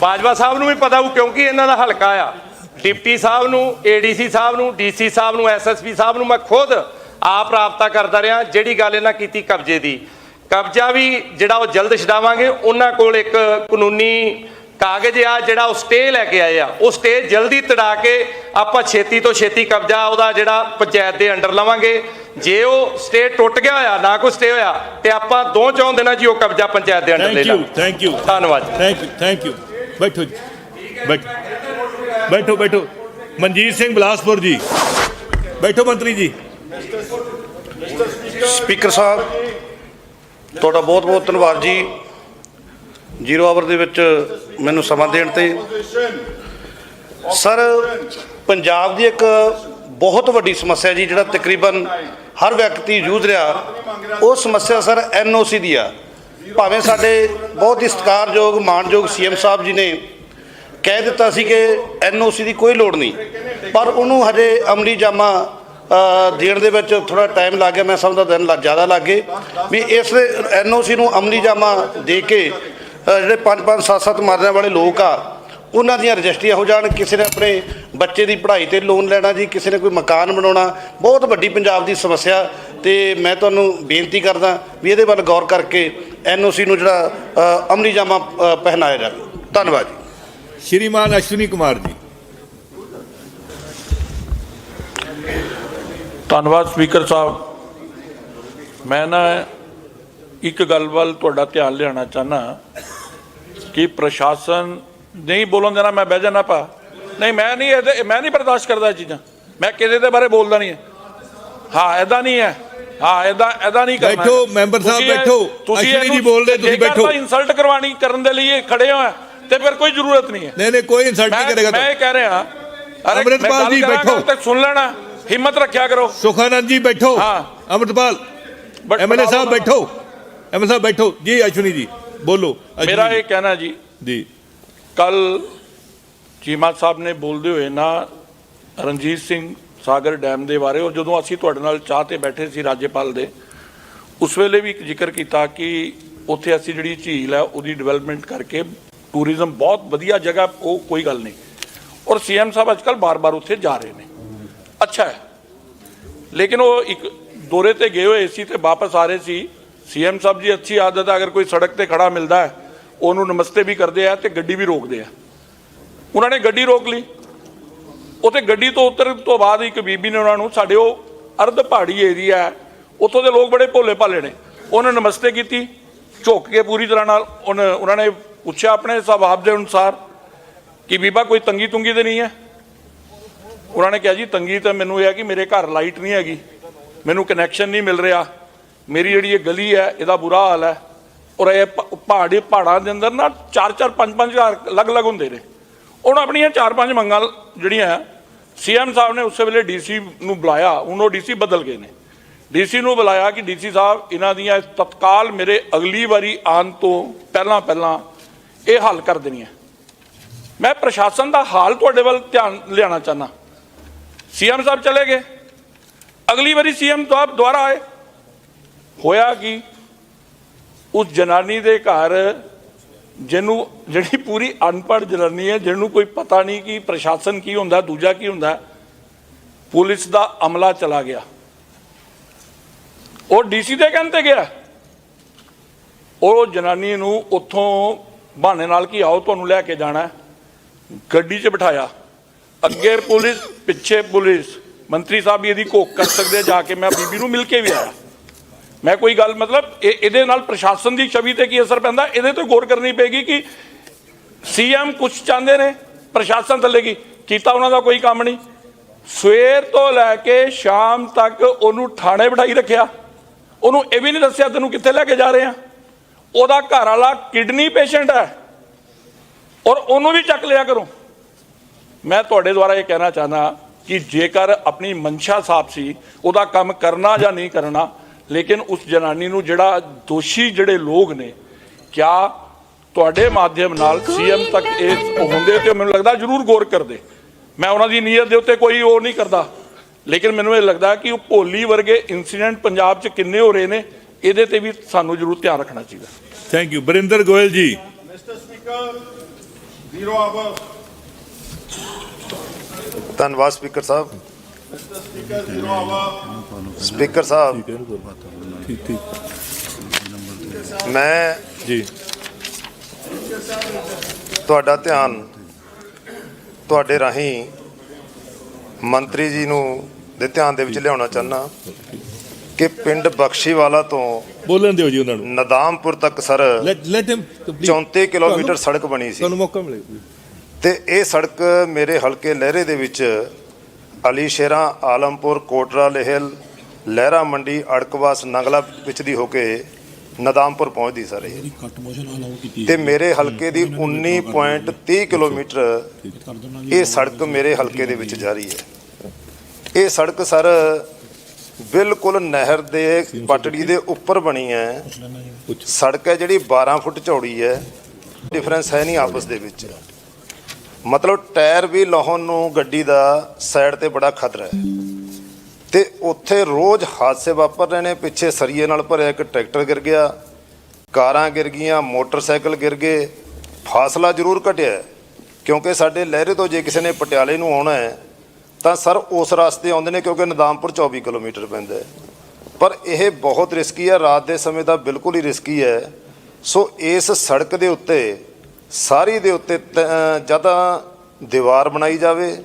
ਬਾਜਵਾ ਸਾਹਿਬ ਨੂੰ ਵੀ ਪਤਾ ਹੋਊ ਕਿਉਂਕਿ ਇਹਨਾਂ ਦਾ ਹਲਕਾ ਆ। ਡਿਪਟੀ ਸਾਹਿਬ ਨੂੰ ਏਡੀਸੀ ਸਾਹਿਬ ਨੂੰ ਡੀਸੀ ਸਾਹਿਬ ਨੂੰ ਐਸਐਸਪੀ ਸਾਹਿਬ ਨੂੰ ਮੈਂ ਖੁਦ ਆਪ ਰਾਬਤਾ ਕਰਦਾ ਰਿਹਾ ਜਿਹੜੀ ਗੱਲ ਇਹਨਾਂ ਕੀਤੀ ਕਬਜ਼ੇ ਦੀ। ਕਬਜ਼ਾ ਵੀ ਜਿਹੜਾ ਉਹ ਜਲਦ ਛਡਾਵਾਂਗੇ ਉਹਨਾਂ ਕੋਲ ਇੱਕ ਕਾਨੂੰਨੀ ਕਾਗਜ਼ ਆ ਜਿਹੜਾ ਉਹ ਸਟੇ ਲੈ ਕੇ ਆਏ ਆ। ਉਹ ਸਟੇ ਜਲਦੀ ਤੜਾ ਕੇ ਆਪਾਂ ਛੇਤੀ ਤੋਂ ਛੇਤੀ ਕਬਜ਼ਾ ਉਹਦਾ ਜਿਹੜਾ ਪੰਚਾਇਤ ਦੇ ਅੰਡਰ ਲਵਾਂਗੇ। ਜੇ ਉਹ ਸਟੇ ਟੁੱਟ ਗਿਆ ਹੋਇਆ ਨਾ ਕੋਈ ਸਟੇ ਹੋਇਆ ਤੇ ਆਪਾਂ ਦੋ ਚੌਂ ਦਿਨਾਂ 'ਚ ਹੀ ਉਹ ਕਬਜ਼ਾ ਪੰਚਾਇਤ ਦੇ ਅੰਡਰ ਲੈ ਥੈਂਕ ਯੂ ਲਾਂਗੇ। ਥੈਂਕ ਯੂ ਧੰਨਵਾਦ। ਜੀ। ਥੈਂਕ ਯੂ ਥੈਂਕ ਯੂ ਬੈਠੋ ਜੀ ਬੈਠੋ। ਬੈਠੋ ਬੈਠੋ। ਮਨਜੀਤ ਸਿੰਘ ਬਲਾਸਪੁਰ ਜੀ। ਬੈਠੋ ਮੰਤਰੀ ਜੀ। ਸਪੀਕਰ ਸਾਹਿਬ। ਤੁਹਾਡਾ ਬਹੁਤ ਬਹੁਤ ਧੰਨਵਾਦ ਜੀ। ਜ਼ੀਰੋ ਆਵਰ ਦੇ ਵਿੱਚ ਮੈਨੂੰ ਸਮਾਂ ਦੇਣ ਤੇ। ਸਰ, ਪੰਜਾਬ ਦੀ ਇੱਕ ਬਹੁਤ ਵੱਡੀ ਸਮੱਸਿਆ ਜੀ, ਜਿਹੜਾ ਤਕਰੀਬਨ ਹਰ ਵਿਅਕਤੀ ਜੂਝ ਰਿਹਾ, ਉਹ ਸਮੱਸਿਆ ਸਰ ਐਨਓਸੀ ਦੀ ਆ। ਭਾਵੇਂ ਸਾਡੇ ਬਹੁਤ ਹੀ ਸਤਿਕਾਰਯੋਗ, ਮਾਣਯੋਗ ਸੀਐਮ ਸਾਹਿਬ ਜੀ ਨੇ ਕਹਿ ਦਿੱਤਾ ਸੀ ਕਿ ਐਨਓਸੀ ਦੀ ਕੋਈ ਲੋੜ ਨਹੀਂ, ਪਰ ਉਹਨੂੰ ਹਜੇ ਅਮਲੀ ਜਾਮਾ ਦੇਣ ਦੇ ਵਿੱਚ ਥੋੜਾ ਟਾਈਮ ਲੱਗ ਗਿਆ, ਮੈਂ ਸਮਝਦਾ ਦਿਨ ਲੱਗ ਜ਼ਿਆਦਾ ਲੱਗ ਗਏ। ਵੀ ਇਸ ਐਨਓਸੀ ਨੂੰ ਅਮਲੀ ਜਾਮਾ ਦੇ ਕੇ ਜਿਹੜੇ ਪੰਜ ਪੰਜ, ਸੱਤ ਸੱਤ ਮਰਨੇ ਵਾਲੇ ਲੋਕ ਆ, ਉਹਨਾਂ ਦੀਆਂ ਰਜਿਸਟਰੀਆਂ ਹੋ ਜਾਣ, ਕਿਸੇ ਨੇ ਆਪਣੇ ਬੱਚੇ ਦੀ ਪੜ੍ਹਾਈ ਤੇ ਲੋਨ ਲੈਣਾ ਜੀ, ਕਿਸੇ ਨੇ ਕੋਈ ਮਕਾਨ ਬਣਾਉਣਾ, ਬਹੁਤ ਵੱਡੀ ਪੰਜਾਬ ਦੀ ਸਮੱਸਿਆ ਤੇ ਮੈਂ ਤੁਹਾਨੂੰ ਬੇਨਤੀ ਕਰਦਾ ਵੀ ਇਹਦੇ ਵੱਲ ਗੌਰ ਕਰਕੇ ਐਨਓਸੀ ਨੂੰ ਜਿਹੜਾ ਅਮਲੀ ਜਾਮਾ ਪਹਿਨਾਇਆ ਜਾਵੇ। ਧੰਨਵਾਦ ਜੀ। ਸ਼੍ਰੀਮਾਨ ਅਸ਼ਵਨੀ ਕੁਮਾਰ ਜੀ। ਧੰਨਵਾਦ ਸਪੀਕਰ ਸਾਹਿਬ। ਮੈਂ ਨਾ ਇੱਕ ਗੱਲ ਵੱਲ ਤੁਹਾਡਾ ਧਿਆਨ ਲਿਆਉਣਾ ਚਾਹਨਾ ਕਿ ਪ੍ਰਸ਼ਾਸਨ ਨਹੀਂ ਬੋਲਣ ਦੇਣਾ ਮੈਂ ਬਹਿ ਜਾਣਾ ਪਾ ਨਹੀਂ ਮੈਂ ਨਹੀਂ ਇਹਦੇ ਮੈਂ ਨਹੀਂ ਬਰਦਾਸ਼ਤ ਕਰਦਾ ਇਹ ਚੀਜ਼ਾਂ। ਮੈਂ ਕਿਸੇ ਦੇ ਬਾਰੇ ਬੋਲਦਾ ਨਹੀਂ ਹੈ। ਐਦਾਂ ਨਹੀਂ ਹੈ। ਹਾਂ ਐਦਾਂ ਐਦਾਂ ਨਹੀਂ ਕਰਨਾ। ਬੈਠੋ, ਮੈਂਬਰ ਸਾਹਿਬ ਬੈਠੋ। ਤੁਸੀਂ ਇਹਨੂੰ ਬੋਲਦੇ, ਤੁਸੀਂ ਬੈਠੋ। ਇਨਸਲਟ ਕਰਵਾਣੀ ਕਰਨ ਦੇ ਲਈ ਖੜੇ ਹੋ ਤੇ ਫਿਰ ਕੋਈ ਜ਼ਰੂਰਤ ਨਹੀਂ ਹੈ। ਨਹੀਂ ਨਹੀਂ ਕੋਈ ਇਨਸਲਟ ਨਹੀਂ ਕਰੇਗਾ ਮੈਂ ਇਹ ਕਹਿ ਰਿਹਾ ਅਰੇ ਅੰਮ੍ਰਿਤਪਾਲ ਜੀ, ਬੈਠੋ। ਤੇ ਸੁਣ ਲੈਣਾ। ਹਿੰਮਤ ਰੱਖਿਆ ਕਰੋ। ਸੁਖਾਨੰਦ ਜੀ ਬੈਠੋ। ਹਾਂ। ਅਮਰਪਾਲ ਐਮਐਲਏ ਸਾਹਿਬ ਬੈਠੋ। ਐਮਐਲਏ ਸਾਹਿਬ ਬੈਠੋ। ਜੀ ਅਸ਼ਵਨੀ ਜੀ ਬੋਲੋ। ਮੇਰਾ। ਇਹ ਕਹਿਣਾ ਜੀ ਜੀ। ਕੱਲ ਚੀਮਾ ਸਾਹਿਬ ਨੇ ਬੋਲਦੇ ਹੋਏ ਨਾ ਰਣਜੀਤ ਸਿੰਘ ਸਾਗਰ ਡੈਮ ਦੇ ਬਾਰੇ ਔਰ ਜਦੋਂ ਅਸੀਂ ਤੁਹਾਡੇ ਨਾਲ ਚਾਹ ਤੇ ਬੈਠੇ ਸੀ ਰਾਜੇਪਾਲ ਦੇ ਉਸ ਵੇਲੇ ਵੀ ਇੱਕ ਜ਼ਿਕਰ ਕੀਤਾ ਕਿ ਉੱਥੇ ਅਸੀਂ ਜਿਹੜੀ ਝੀਲ ਹੈ ਉਹਦੀ ਡਿਵੈਲਪਮੈਂਟ ਕਰਕੇ ਟੂਰਿਜ਼ਮ ਬਹੁਤ ਵਧੀਆ ਜਗ੍ਹਾ ਉਹ ਕੋਈ ਗੱਲ ਨਹੀਂ। ਔਰ ਸੀਐਮ ਸਾਹਿਬ ਅੱਜਕੱਲ ਬਾਰ-ਬਾਰ ਉੱਥੇ ਜਾ ਰਹੇ ਨੇ। ਅੱਛਾ ਹੈ। ਲੇਕਿਨ ਉਹ ਇੱਕ ਦੌਰੇ ਤੇ ਗਏ ਹੋਏ ਸੀ ਤੇ ਵਾਪਸ ਆ ਰਹੇ ਸੀ। ਸੀਐਮ ਸਾਹਿਬ ਜੀ, ਅੱਛੀ ਆਦਤ ਹੈ, ਅਗਰ ਕੋਈ ਸੜਕ ਤੇ ਖੜਾ ਮਿਲਦਾ ਹੈ, ਉਹਨੂੰ ਨਮਸਤੇ ਵੀ ਕਰਦੇ ਆ ਤੇ ਗੱਡੀ ਵੀ ਰੋਕਦੇ ਆ। ਉਹਨਾਂ ਨੇ ਗੱਡੀ ਰੋਕ ਲਈ। ਉੱਥੇ ਗੱਡੀ ਤੋਂ ਉਤਰਨ ਤੋਂ ਬਾਅਦ ਇੱਕ ਬੀਬੀ ਨੇ ਉਹਨਾਂ ਨੂੰ, ਸਾਡੇ ਉਹ ਅਰਧ ਪਹਾੜੀ ਏਰੀਆ ਹੈ, ਉੱਥੋਂ ਦੇ ਲੋਕ ਬੜੇ ਭੋਲੇ ਭਾਲੇ ਨੇ। ਉਹਨੇ ਨਮਸਤੇ ਕੀਤੀ, ਝੁੱਕ ਕੇ ਪੂਰੀ ਤਰ੍ਹਾਂ ਨਾਲ ਉਹਨੇ ਉਹਨਾਂ ਨੇ ਪੁੱਛਿਆ ਆਪਣੇ ਸੁਭਾਅ ਦੇ ਅਨੁਸਾਰ ਕਿ ਬੀਬਾ ਕੋਈ ਤੰਗੀ ਤੁੰਗੀ ਤੇ ਨਹੀਂ ਹੈ? ਉਹਨਾਂ ਨੇ ਕਿਹਾ ਜੀ, ਤੰਗੀ ਤਾਂ ਮੈਨੂੰ ਇਹ ਹੈ ਕਿ ਮੇਰੇ ਘਰ ਲਾਈਟ ਨਹੀਂ ਹੈਗੀ। ਮੈਨੂੰ ਕਨੈਕਸ਼ਨ ਨਹੀਂ ਮਿਲ ਰਿਹਾ। ਮੇਰੀ ਜਿਹੜੀ ਇਹ ਗਲੀ ਹੈ, ਇਹਦਾ ਬੁਰਾ ਹਾਲ ਹੈ। ਔਰ ਇਹ ਪਹਾੜੀ, ਪਹਾੜਾਂ ਦੇ ਅੰਦਰ ਨਾ ਚਾਰ ਚਾਰ, ਪੰਜ ਪੰਜ ਘਰ ਅਲੱਗ-ਅਲੱਗ ਹੁੰਦੇ ਨੇ। ਉਹਨਾਂ ਆਪਣੀਆਂ ਚਾਰ, ਪੰਜ ਮੰਗਾਂ ਜਿਹੜੀਆਂ ਸੀਐਮ ਸਾਹਿਬ ਨੇ ਉਸੇ ਵੇਲੇ ਡੀਸੀ ਨੂੰ ਬੁਲਾਇਆ। ਹੁਣ ਉਹ ਡੀਸੀ ਬਦਲ ਗਏ ਨੇ। ਡੀਸੀ ਨੂੰ ਬੁਲਾਇਆ ਕਿ ਡੀਸੀ ਸਾਹਿਬ, ਇਹਨਾਂ ਦੀਆਂ ਤਤਕਾਲ ਮੇਰੇ ਅਗਲੀ ਵਾਰੀ ਆਉਣ ਤੋਂ ਪਹਿਲਾਂ ਪਹਿਲਾਂ ਇਹ ਹੱਲ ਕਰ ਦੇਣੀਆਂ। ਮੈਂ ਪ੍ਰਸ਼ਾਸਨ ਦਾ ਹਾਲ ਤੁਹਾਡੇ ਵੱਲ ਧਿਆਨ ਲਿਆਉਣਾ ਚਾਹਨਾ ਸੀਐਮ ਸਾਹਿਬ ਚਲੇ ਗਏ। ਅਗਲੀ ਵਾਰੀ ਸੀਐਮ ਸਾਹਿਬ ਦੁਬਾਰਾ ਆਏ। ਹੋਇਆ ਕਿ? ਉਸ ਜਨਾਨੀ ਦੇ ਘਰ ਜਿਹਨੂੰ, ਜਿਹੜੀ ਪੂਰੀ ਅਨਪੜ੍ਹ ਜਨਾਨੀ ਹੈ, ਜਿਹਨੂੰ ਕੋਈ ਪਤਾ ਨਹੀਂ ਕਿ ਪ੍ਰਸ਼ਾਸਨ ਕੀ ਹੁੰਦਾ, ਦੂਜਾ ਕੀ ਹੁੰਦਾ, ਪੁਲਿਸ ਦਾ ਅਮਲਾ ਚਲਾ ਗਿਆ। ਉਹ ਡੀਸੀ ਦੇ ਕਹਿਣ ਤੇ ਗਿਆ। ਉਹ ਜਨਾਨੀ ਨੂੰ ਉੱਥੋਂ ਬਹਾਨੇ ਨਾਲ ਕਿ ਆਓ, ਤੁਹਾਨੂੰ ਲੈ ਕੇ ਜਾਣਾ ਗੱਡੀ 'ਚ ਬਿਠਾਇਆ। ਅੱਗੇ ਪੁਲਿਸ, ਪਿੱਛੇ ਪੁਲਿਸ। ਮੰਤਰੀ ਸਾਹਿਬ ਵੀ ਇਹਦੀ ਘੋਖ ਕਰ ਸਕਦੇ ਜਾ ਕੇ ਮੈਂ ਬੀਬੀ ਨੂੰ ਮਿਲ ਕੇ ਵੀ ਆਇਆ। ਮੈਂ ਕੋਈ ਗੱਲ, ਮਤਲਬ ਇਹ, ਇਹਦੇ ਨਾਲ ਪ੍ਰਸ਼ਾਸਨ ਦੀ ਛਵੀ ਤੇ ਕੀ ਅਸਰ ਪੈਂਦਾ? ਇਹਦੇ ਤੇ ਗੌਰ ਕਰਨੀ ਪਏਗੀ ਕਿ ਸੀਐਮ ਕੁਝ ਚਾਹੁੰਦੇ ਨੇ, ਪ੍ਰਸ਼ਾਸਨ ਥੱਲੇ ਕੀ ਕੀਤਾ ਉਹਨਾਂ ਦਾ ਕੋਈ ਕੰਮ ਨਹੀਂ। ਸਵੇਰ ਤੋਂ ਲੈ ਕੇ ਸ਼ਾਮ ਤੱਕ ਉਹਨੂੰ ਥਾਣੇ ਬਿਠਾਈ ਰੱਖਿਆ। ਉਹਨੂੰ ਇਹ ਵੀ ਨਹੀਂ ਦੱਸਿਆ, ਤੈਨੂੰ ਕਿੱਥੇ ਲੈ ਕੇ ਜਾ ਰਹੇ ਆ? ਉਹਦਾ ਘਰ ਵਾਲਾ ਕਿਡਨੀ ਪੇਸ਼ੈਂਟ ਹੈ। ਔਰ ਉਹਨੂੰ ਵੀ ਚੱਕ ਲਿਆ ਕਰੋ। ਮੈਂ ਤੁਹਾਡੇ ਦੁਆਰਾ ਇਹ ਕਹਿਣਾ ਚਾਹਨਾ ਕਿ ਜੇਕਰ ਆਪਣੀ ਮਨਸ਼ਾ ਸਾਫ਼ ਸੀ ਉਹਦਾ ਕੰਮ ਕਰਨਾ ਜਾਂ ਨਹੀਂ ਕਰਨਾ ਲੇਕਿਨ ਉਸ ਜਨਾਨੀ ਨੂੰ ਜਿਹੜਾ ਦੋਸ਼ੀ ਜਿਹੜੇ ਲੋਕ ਨੇ ਕਿਆ ਤੁਹਾਡੇ ਮਾਧਿਅਮ ਨਾਲ ਸੀਐਮ ਤੱਕ ਇਹ ਹੁੰਦੇ ਤੇ ਮੈਨੂੰ ਲੱਗਦਾ ਜ਼ਰੂਰ ਗੌਰ ਕਰਦੇ। ਮੈਂ ਉਹਨਾਂ ਦੀ ਨੀਅਤ ਦੇ ਉੱਤੇ ਕੋਈ ਉਹ ਨਹੀਂ ਕਰਦਾ। ਲੇਕਿਨ ਮੈਨੂੰ ਇਹ ਲੱਗਦਾ ਕਿ ਉਹ ਭੋਲੀ ਵਰਗੇ ਇਨਸੀਡੈਂਟ ਪੰਜਾਬ 'ਚ ਕਿੰਨੇ ਹੋ ਰਹੇ ਨੇ ਇਹਦੇ ਤੇ ਵੀ ਸਾਨੂੰ ਜ਼ਰੂਰ ਧਿਆਨ ਰੱਖਣਾ ਚਾਹੀਦਾ। ਥੈਂਕ ਯੂ ਬਰਿੰਦਰ ਗੋਇਲ ਜੀ। ਧੰਨਵਾਦ ਸਪੀਕਰ ਸਾਹਿਬ। ਸਪੀਕਰ ਸਾਹਿਬ। ਠੀਕ ਠੀਕ ਮੈਂ ਜੀ। ਤੁਹਾਡਾ ਧਿਆਨ ਤੁਹਾਡੇ ਰਾਹੀਂ ਮੰਤਰੀ ਜੀ ਨੂੰ ਦੇ ਧਿਆਨ ਦੇ ਵਿੱਚ ਲਿਆਉਣਾ ਚਾਹੁੰਦਾ ਕਿ ਪਿੰਡ ਬਖਸ਼ੀਵਾਲਾ ਤੋਂ ਬੋਲਣ ਦਿਓ ਜੀ ਉਹਨਾਂ ਨੂੰ। ਨਦਾਮਪੁਰ ਤੱਕ sir let let him 34 kilometre ਸੜਕ ਬਣੀ ਸੀ। ਤੁਹਾਨੂੰ ਮੌਕਾ ਮਿਲੇ। ਤੇ ਇਹ ਸੜਕ ਮੇਰੇ ਹਲਕੇ ਲਹਿਰੇ ਦੇ ਵਿੱਚ ਅਲੀ ਸ਼ੇਰਾਂ ਆਲਮਪੁਰ ਕੋਟਰਾ ਲਹਿਲ ਲਹਿਰਾ ਮੰਡੀ ਅੜਕਵਾਸ ਨਗਲਾ ਵਿੱਚ ਦੀ ਹੋ ਕੇ ਨਦਾਮਪੁਰ ਪਹੁੰਚਦੀ ਸਰ ਇਹ। ਤੇ ਮੇਰੇ ਹਲਕੇ ਦੀ 19.30 ਕਿਲੋਮੀਟਰ ਇਹ ਸੜਕ ਮੇਰੇ ਹਲਕੇ ਦੇ ਵਿੱਚ ਜਾਰੀ ਹੈ। ਇਹ ਸੜਕ ਸਰ ਬਿਲਕੁਲ ਨਹਿਰ ਦੇ ਪਟੜੀ ਦੇ ਉੱਪਰ ਬਣੀ ਹੈ। ਸੜਕ ਹੈ ਜਿਹੜੀ 12 ਫੁੱਟ ਚੌੜੀ ਹੈ। ਡਿਫਰੈਂਸ ਹੈ ਨਹੀਂ ਆਪਸ ਦੇ ਵਿੱਚ। ਮਤਲਬ ਟਾਇਰ ਵੀ ਲਾਹੌਣ ਨੂੰ ਗੱਡੀ ਦਾ ਸਾਈਡ ਤੇ ਬੜਾ ਖਤਰਾ ਹੈ। ਤੇ ਉੱਥੇ ਰੋਜ਼ ਹਾਦਸੇ ਵਾਪਰ ਰਹੇ ਨੇ, ਪਿੱਛੇ ਸਰੀਏ ਨਾਲ ਭਰਿਆ ਇੱਕ ਟਰੈਕਟਰ ਗਿਰ ਗਿਆ, ਕਾਰਾਂ ਗਿਰ ਗਈਆਂ, ਮੋਟਰਸਾਈਕਲ ਗਿਰ ਗਏ। ਫਾਸਲਾ ਜ਼ਰੂਰ ਘਟਿਆ ਕਿਉਂਕਿ ਸਾਡੇ ਲਹਿਰੇ ਤੋਂ ਜੇ ਕਿਸੇ ਨੇ ਪਟਿਆਲੇ ਨੂੰ ਆਉਣਾ ਹੈ, ਤਾਂ ਸਰ ਉਸ ਰਸਤੇ ਆਉਂਦੇ ਨੇ ਕਿਉਂਕਿ ਨਿਦਾਮਪੁਰ 24 ਕਿਲੋਮੀਟਰ ਪੈਂਦਾ ਹੈ। ਪਰ ਇਹ ਬਹੁਤ ਰਿਸਕੀ ਹੈ, ਰਾਤ ਦੇ ਸਮੇਂ ਦਾ ਬਿਲਕੁਲ ਹੀ ਰਿਸਕੀ ਹੈ। ਸੋ ਇਸ ਸੜਕ ਦੇ ਉੱਤੇ ਸਾਰੀ ਦੇ ਉੱਤੇ ਤ- ਅਹ ਜਾਂ ਤਾਂ ਦੀਵਾਰ ਬਣਾਈ ਜਾਵੇ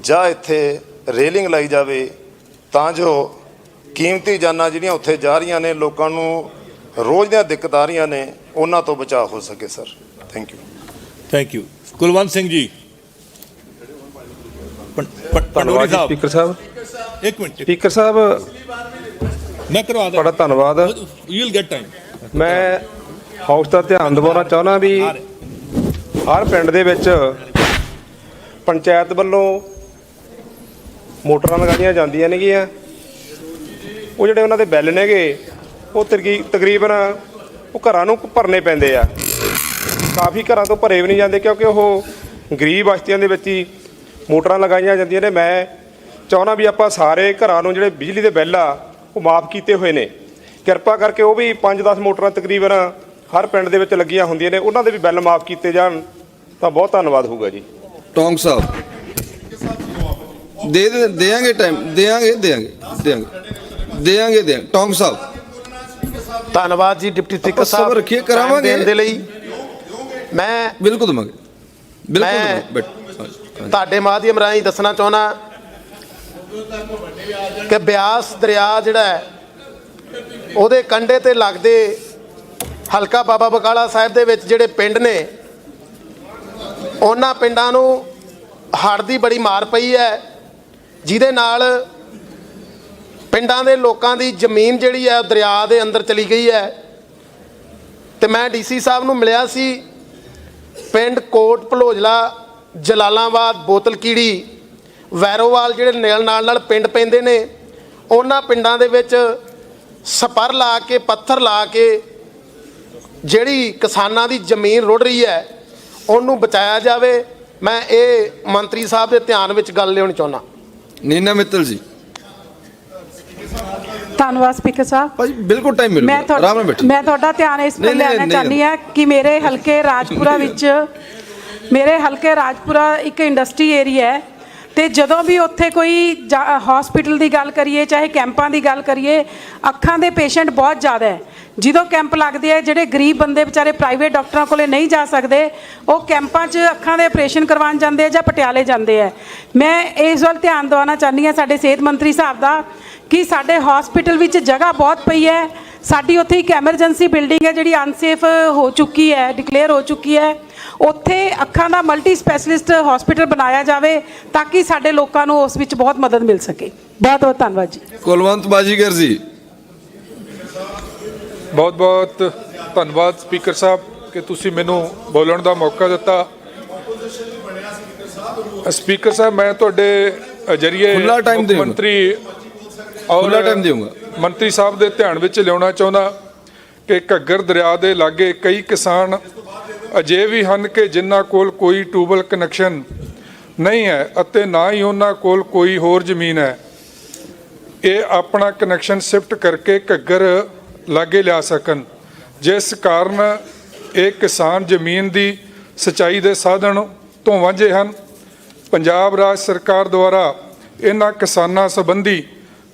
ਜਾਂ ਇੱਥੇ ਰੇਲਿੰਗ ਲਾਈ ਜਾਵੇ ਤਾਂ ਜੋ ਕੀਮਤੀ ਜਾਨਾਂ ਜਿਹੜੀਆਂ ਉੱਥੇ ਜਾ ਰਹੀਆਂ ਨੇ ਲੋਕਾਂ ਨੂੰ ਰੋਜ਼ ਦੀਆਂ ਦਿੱਕਤ ਆ ਰਹੀਆਂ ਨੇ ਉਹਨਾਂ ਤੋਂ ਬਚਾਅ ਹੋ ਸਕੇ sir. Thank you thank you Kulwant Singh ji. Pandori Sahib. Speaker ਸਾਹਿਬ। ਇੱਕ ਮਿੰਟ। ਸਪੀਕਰ ਸਾਹਿਬ ਮੈਂ ਕਰਵਾ ਤੁਹਾਡਾ ਦਾਂ ਧੰਨਵਾਦ। ਯੂ ਵਿਲ ਗੈਟ ਟਾਈਮ ਮੈਂ ਹਾਊਸ ਦਾ ਧਿਆਨ ਦਿਵਾਉਣਾ ਚਾਹੁੰਦਾ ਵੀ ਹਰ ਪਿੰਡ ਦੇ ਵਿੱਚ ਪੰਚਾਇਤ ਵੱਲੋਂ ਮੋਟਰਾਂ ਲਗਾਈਆਂ ਜਾਂਦੀਆਂ ਨੇਗੀਆਂ। ਉਹ ਜਿਹੜੇ ਉਹਨਾਂ ਦੇ ਬਿੱਲ ਨੇਗੇ, ਉਹ ਤਕਰੀ- ਤਕਰੀਬਨ ਉਹ ਘਰਾਂ ਨੂੰ ਭਰਨੇ ਪੈਂਦੇ ਆ। ਕਾਫੀ ਘਰਾਂ ਤੋਂ ਭਰੇ ਵੀ ਨਹੀਂ ਜਾਂਦੇ ਕਿਉਂਕਿ ਉਹ ਗਰੀਬ ਬਸਤੀਆਂ ਦੇ ਵਿੱਚ ਹੀ ਮੋਟਰਾਂ ਲਗਾਈਆਂ ਜਾਂਦੀਆਂ ਨੇ। ਮੈਂ ਚਾਹੁੰਦਾ ਵੀ ਆਪਾਂ ਸਾਰੇ ਘਰਾਂ ਨੂੰ ਜਿਹੜੇ ਬਿਜਲੀ ਦੇ ਬਿੱਲ ਆ, ਉਹ ਮਾਫ ਕੀਤੇ ਹੋਏ ਨੇ। ਕਿਰਪਾ ਕਰਕੇ ਉਹ ਵੀ 5-10 ਮੋਟਰਾਂ ਤਕਰੀਬਨ ਹਰ ਪਿੰਡ ਦੇ ਵਿੱਚ ਲੱਗੀਆਂ ਹੁੰਦੀਆਂ ਨੇ ਉਹਨਾਂ ਦੇ ਵੀ ਬਿੱਲ ਮਾਫ ਕੀਤੇ ਜਾਣ ਤਾਂ ਬਹੁਤ ਧੰਨਵਾਦ ਹੋਊਗਾ ਜੀ। ਟੋਂਗ ਸਾਹਿਬ। ਦੇ ਦੇ ਦੇਾਂਗੇ ਟਾਈਮ ਦੇਾਂਗੇ ਦੇਾਂਗੇ ਦੇਾਂਗੇ ਦੇਾਂਗੇ ਦੇ ਟੋਂਗ ਸਾਹਿਬ। ਧੰਨਵਾਦ ਜੀ ਡਿਪਟੀ ਸਪੀਕਰ ਸਾਹਿਬ ਸਬਰ ਰੱਖੀਏ, ਕਰਾਵਾਂਗੇ। ਦੇਣ ਦੇ ਲਈ। ਮੈਂ ਬਿਲਕੁਲ ਦਵਾਂਗੇ। ਬਿਲਕੁਲ ਤੁਹਾਡੇ ਮਾਧਿਅਮ ਰਾਹੀਂ ਦੱਸਣਾ ਚਾਹੁੰਦਾ ਕਿ ਬਿਆਸ ਦਰਿਆ ਜਿਹੜਾ ਹੈ ਉਹਦੇ ਕੰਢੇ ਤੇ ਲੱਗਦੇ ਹਲਕਾ ਬਾਬਾ ਬਕਾਲਾ ਸਾਹਿਬ ਦੇ ਵਿੱਚ ਜਿਹੜੇ ਪਿੰਡ ਨੇ, ਉਹਨਾਂ ਪਿੰਡਾਂ ਨੂੰ ਹੜ੍ਹ ਦੀ ਬੜੀ ਮਾਰ ਪਈ ਹੈ, ਜਿਹਦੇ ਨਾਲ ਪਿੰਡਾਂ ਦੇ ਲੋਕਾਂ ਦੀ ਜ਼ਮੀਨ ਜਿਹੜੀ ਹੈ ਉਹ ਦਰਿਆ ਦੇ ਅੰਦਰ ਚਲੀ ਗਈ ਹੈ। ਤੇ ਮੈਂ ਡੀਸੀ ਸਾਹਿਬ ਨੂੰ ਮਿਲਿਆ ਸੀ, ਪਿੰਡ ਕੋਟ ਭਲੋਜਲਾ, ਜਲਾਲਾਬਾਦ ਬੋਤਲ ਕੀੜੀ ਵੈਰੋਵਾਲ ਜਿਹੜੇ ਨੇਲ ਨਾਲ ਨਾਲ ਪਿੰਡ ਪੈਂਦੇ ਨੇ, ਉਹਨਾਂ ਪਿੰਡਾਂ ਦੇ ਵਿੱਚ ਸਪਰ ਲਾ ਕੇ, ਪੱਥਰ ਲਾ ਕੇ ਜਿਹੜੀ ਕਿਸਾਨਾਂ ਦੀ ਜ਼ਮੀਨ ਰੁੜ ਰਹੀ ਹੈ ਉਹਨੂੰ ਬਚਾਇਆ ਜਾਵੇ। ਮੈਂ ਇਹ ਮੰਤਰੀ ਸਾਹਿਬ ਦੇ ਧਿਆਨ ਵਿੱਚ ਗੱਲ ਲਿਆਉਣੀ ਚਾਹੁੰਦਾ। ਨੀਨਾ ਮਿੱਤਲ ਜੀ। ਧੰਨਵਾਦ ਸਪੀਕਰ ਸਾਹਿਬ। ਭਾਜੀ ਬਿਲਕੁਲ ਟਾਈਮ ਮਿਲੂਗਾ। ਮੈਂ ਆਰਾਮ ਨਾਲ ਤੁਹਾਡਾ ਬੈਠੋ। ਮੈਂ ਤੁਹਾਡਾ ਧਿਆਨ ਇਸ ਲਿਆਉਣਾ ਨਹੀਂ, ਚਾਹੁੰਦੀ ਹਾਂ ਕਿ ਮੇਰੇ ਹਲਕੇ ਰਾਜਪੁਰਾ ਵਿੱਚ ਮੇਰੇ ਹਲਕੇ ਰਾਜਪੁਰਾ ਇੱਕ ਇੰਡਸਟਰੀ ਏਰੀਆ ਹੈ ਤੇ ਜਦੋਂ ਵੀ ਉੱਥੇ ਕੋਈ ਹਸਪੀਟਲ ਦੀ ਗੱਲ ਕਰੀਏ ਚਾਹੇ ਕੈਂਪਾਂ ਦੀ ਗੱਲ ਕਰੀਏ ਅੱਖਾਂ ਦੇ ਪੇਸ਼ੈਂਟ ਬਹੁਤ ਜ਼ਿਆਦਾ ਹੈ। ਜਦੋਂ ਕੈਂਪ ਲੱਗਦੇ ਆ, ਜਿਹੜੇ ਗਰੀਬ ਬੰਦੇ ਵਿਚਾਰੇ ਪ੍ਰਾਈਵੇਟ ਡਾਕਟਰਾਂ ਕੋਲੇ ਨਹੀਂ ਜਾ ਸਕਦੇ, ਉਹ ਕੈਂਪਾਂ 'ਚ ਅੱਖਾਂ ਦੇ ਆਪਰੇਸ਼ਨ ਕਰਵਾਉਣ ਜਾਂਦੇ ਆ ਜਾਂ ਪਟਿਆਲੇ ਜਾਂਦੇ ਆ। ਮੈਂ ਇਸ ਵੱਲ ਧਿਆਨ ਦਿਵਾਉਣਾ ਚਾਹੁੰਦੀ ਹਾਂ ਸਾਡੇ ਸਿਹਤ ਮੰਤਰੀ ਸਾਹਿਬ ਦਾ ਕਿ ਸਾਡੇ ਹਸਪੀਟਲ ਵਿੱਚ ਜਗ੍ਹਾ ਬਹੁਤ ਪਈ ਹੈ। ਸਾਡੀ ਉੱਥੇ ਇੱਕ ਐਮਰਜੈਂਸੀ ਬਿਲਡਿੰਗ ਹੈ, ਜਿਹੜੀ ਅਨਸੇਫ ਹੋ ਚੁੱਕੀ ਹੈ ਡਿਕਲੇਅਰ ਹੋ ਚੁੱਕੀ ਹੈ। ਉੱਥੇ ਅੱਖਾਂ ਦਾ ਮਲਟੀ ਸਪੈਸ਼ਲਿਸਟ ਹਸਪੀਟਲ ਬਣਾਇਆ ਜਾਵੇ ਤਾਂ ਕਿ ਸਾਡੇ ਲੋਕਾਂ ਨੂੰ ਉਸ ਵਿੱਚ ਬਹੁਤ ਮਦਦ ਮਿਲ ਸਕੇ। ਬਹੁਤ ਬਹੁਤ ਧੰਨਵਾਦ ਜੀ। ਕੁਲਵੰਤ ਬਾਜੀਗਰ ਜੀ। ਬਹੁਤ ਬਹੁਤ ਧੰਨਵਾਦ ਸਪੀਕਰ ਸਾਹਿਬ ਕਿ ਤੁਸੀਂ ਮੈਨੂੰ ਬੋਲਣ ਦਾ ਮੌਕਾ ਦਿੱਤਾ ਸਪੀਕਰ ਸਾਹਿਬ ਮੈਂ ਤੁਹਾਡੇ ਜਰੀਏ ਮੁੱਖ। ਮੰਤਰੀ ਔਰ time ਦਿਓਗਾ। ਮੰਤਰੀ ਸਾਹਿਬ ਦੇ ਧਿਆਨ ਵਿੱਚ ਲਿਆਉਣਾ ਚਾਹੁੰਦਾ ਕਿ ਘੱਗਰ ਦਰਿਆ ਦੇ ਲਾਗੇ ਕਈ ਕਿਸਾਨ ਅਜੇ ਵੀ ਹਨ ਕਿ ਜਿਨ੍ਹਾਂ ਕੋਲ ਕੋਈ ਟਿਊਬਲ ਕਨੈਕਸ਼ਨ ਨਹੀਂ ਹੈ ਅਤੇ ਨਾ ਹੀ ਉਹਨਾਂ ਕੋਲ ਕੋਈ ਹੋਰ ਜ਼ਮੀਨ ਹੈ ਇਹ ਆਪਣਾ ਕਨੈਕਸ਼ਨ ਸ਼ਿਫਟ ਕਰਕੇ ਘੱਗਰ ਲਾਗੇ ਲਿਆ ਸਕਣ। ਜਿਸ ਕਾਰਨ ਇਹ ਕਿਸਾਨ ਜ਼ਮੀਨ ਦੀ ਸਿੰਚਾਈ ਦੇ ਸਾਧਨ ਤੋਂ ਵਾਂਝੇ ਹਨ। ਪੰਜਾਬ ਰਾਜ ਸਰਕਾਰ ਦੁਆਰਾ ਇਹਨਾਂ ਕਿਸਾਨਾਂ ਸੰਬੰਧੀ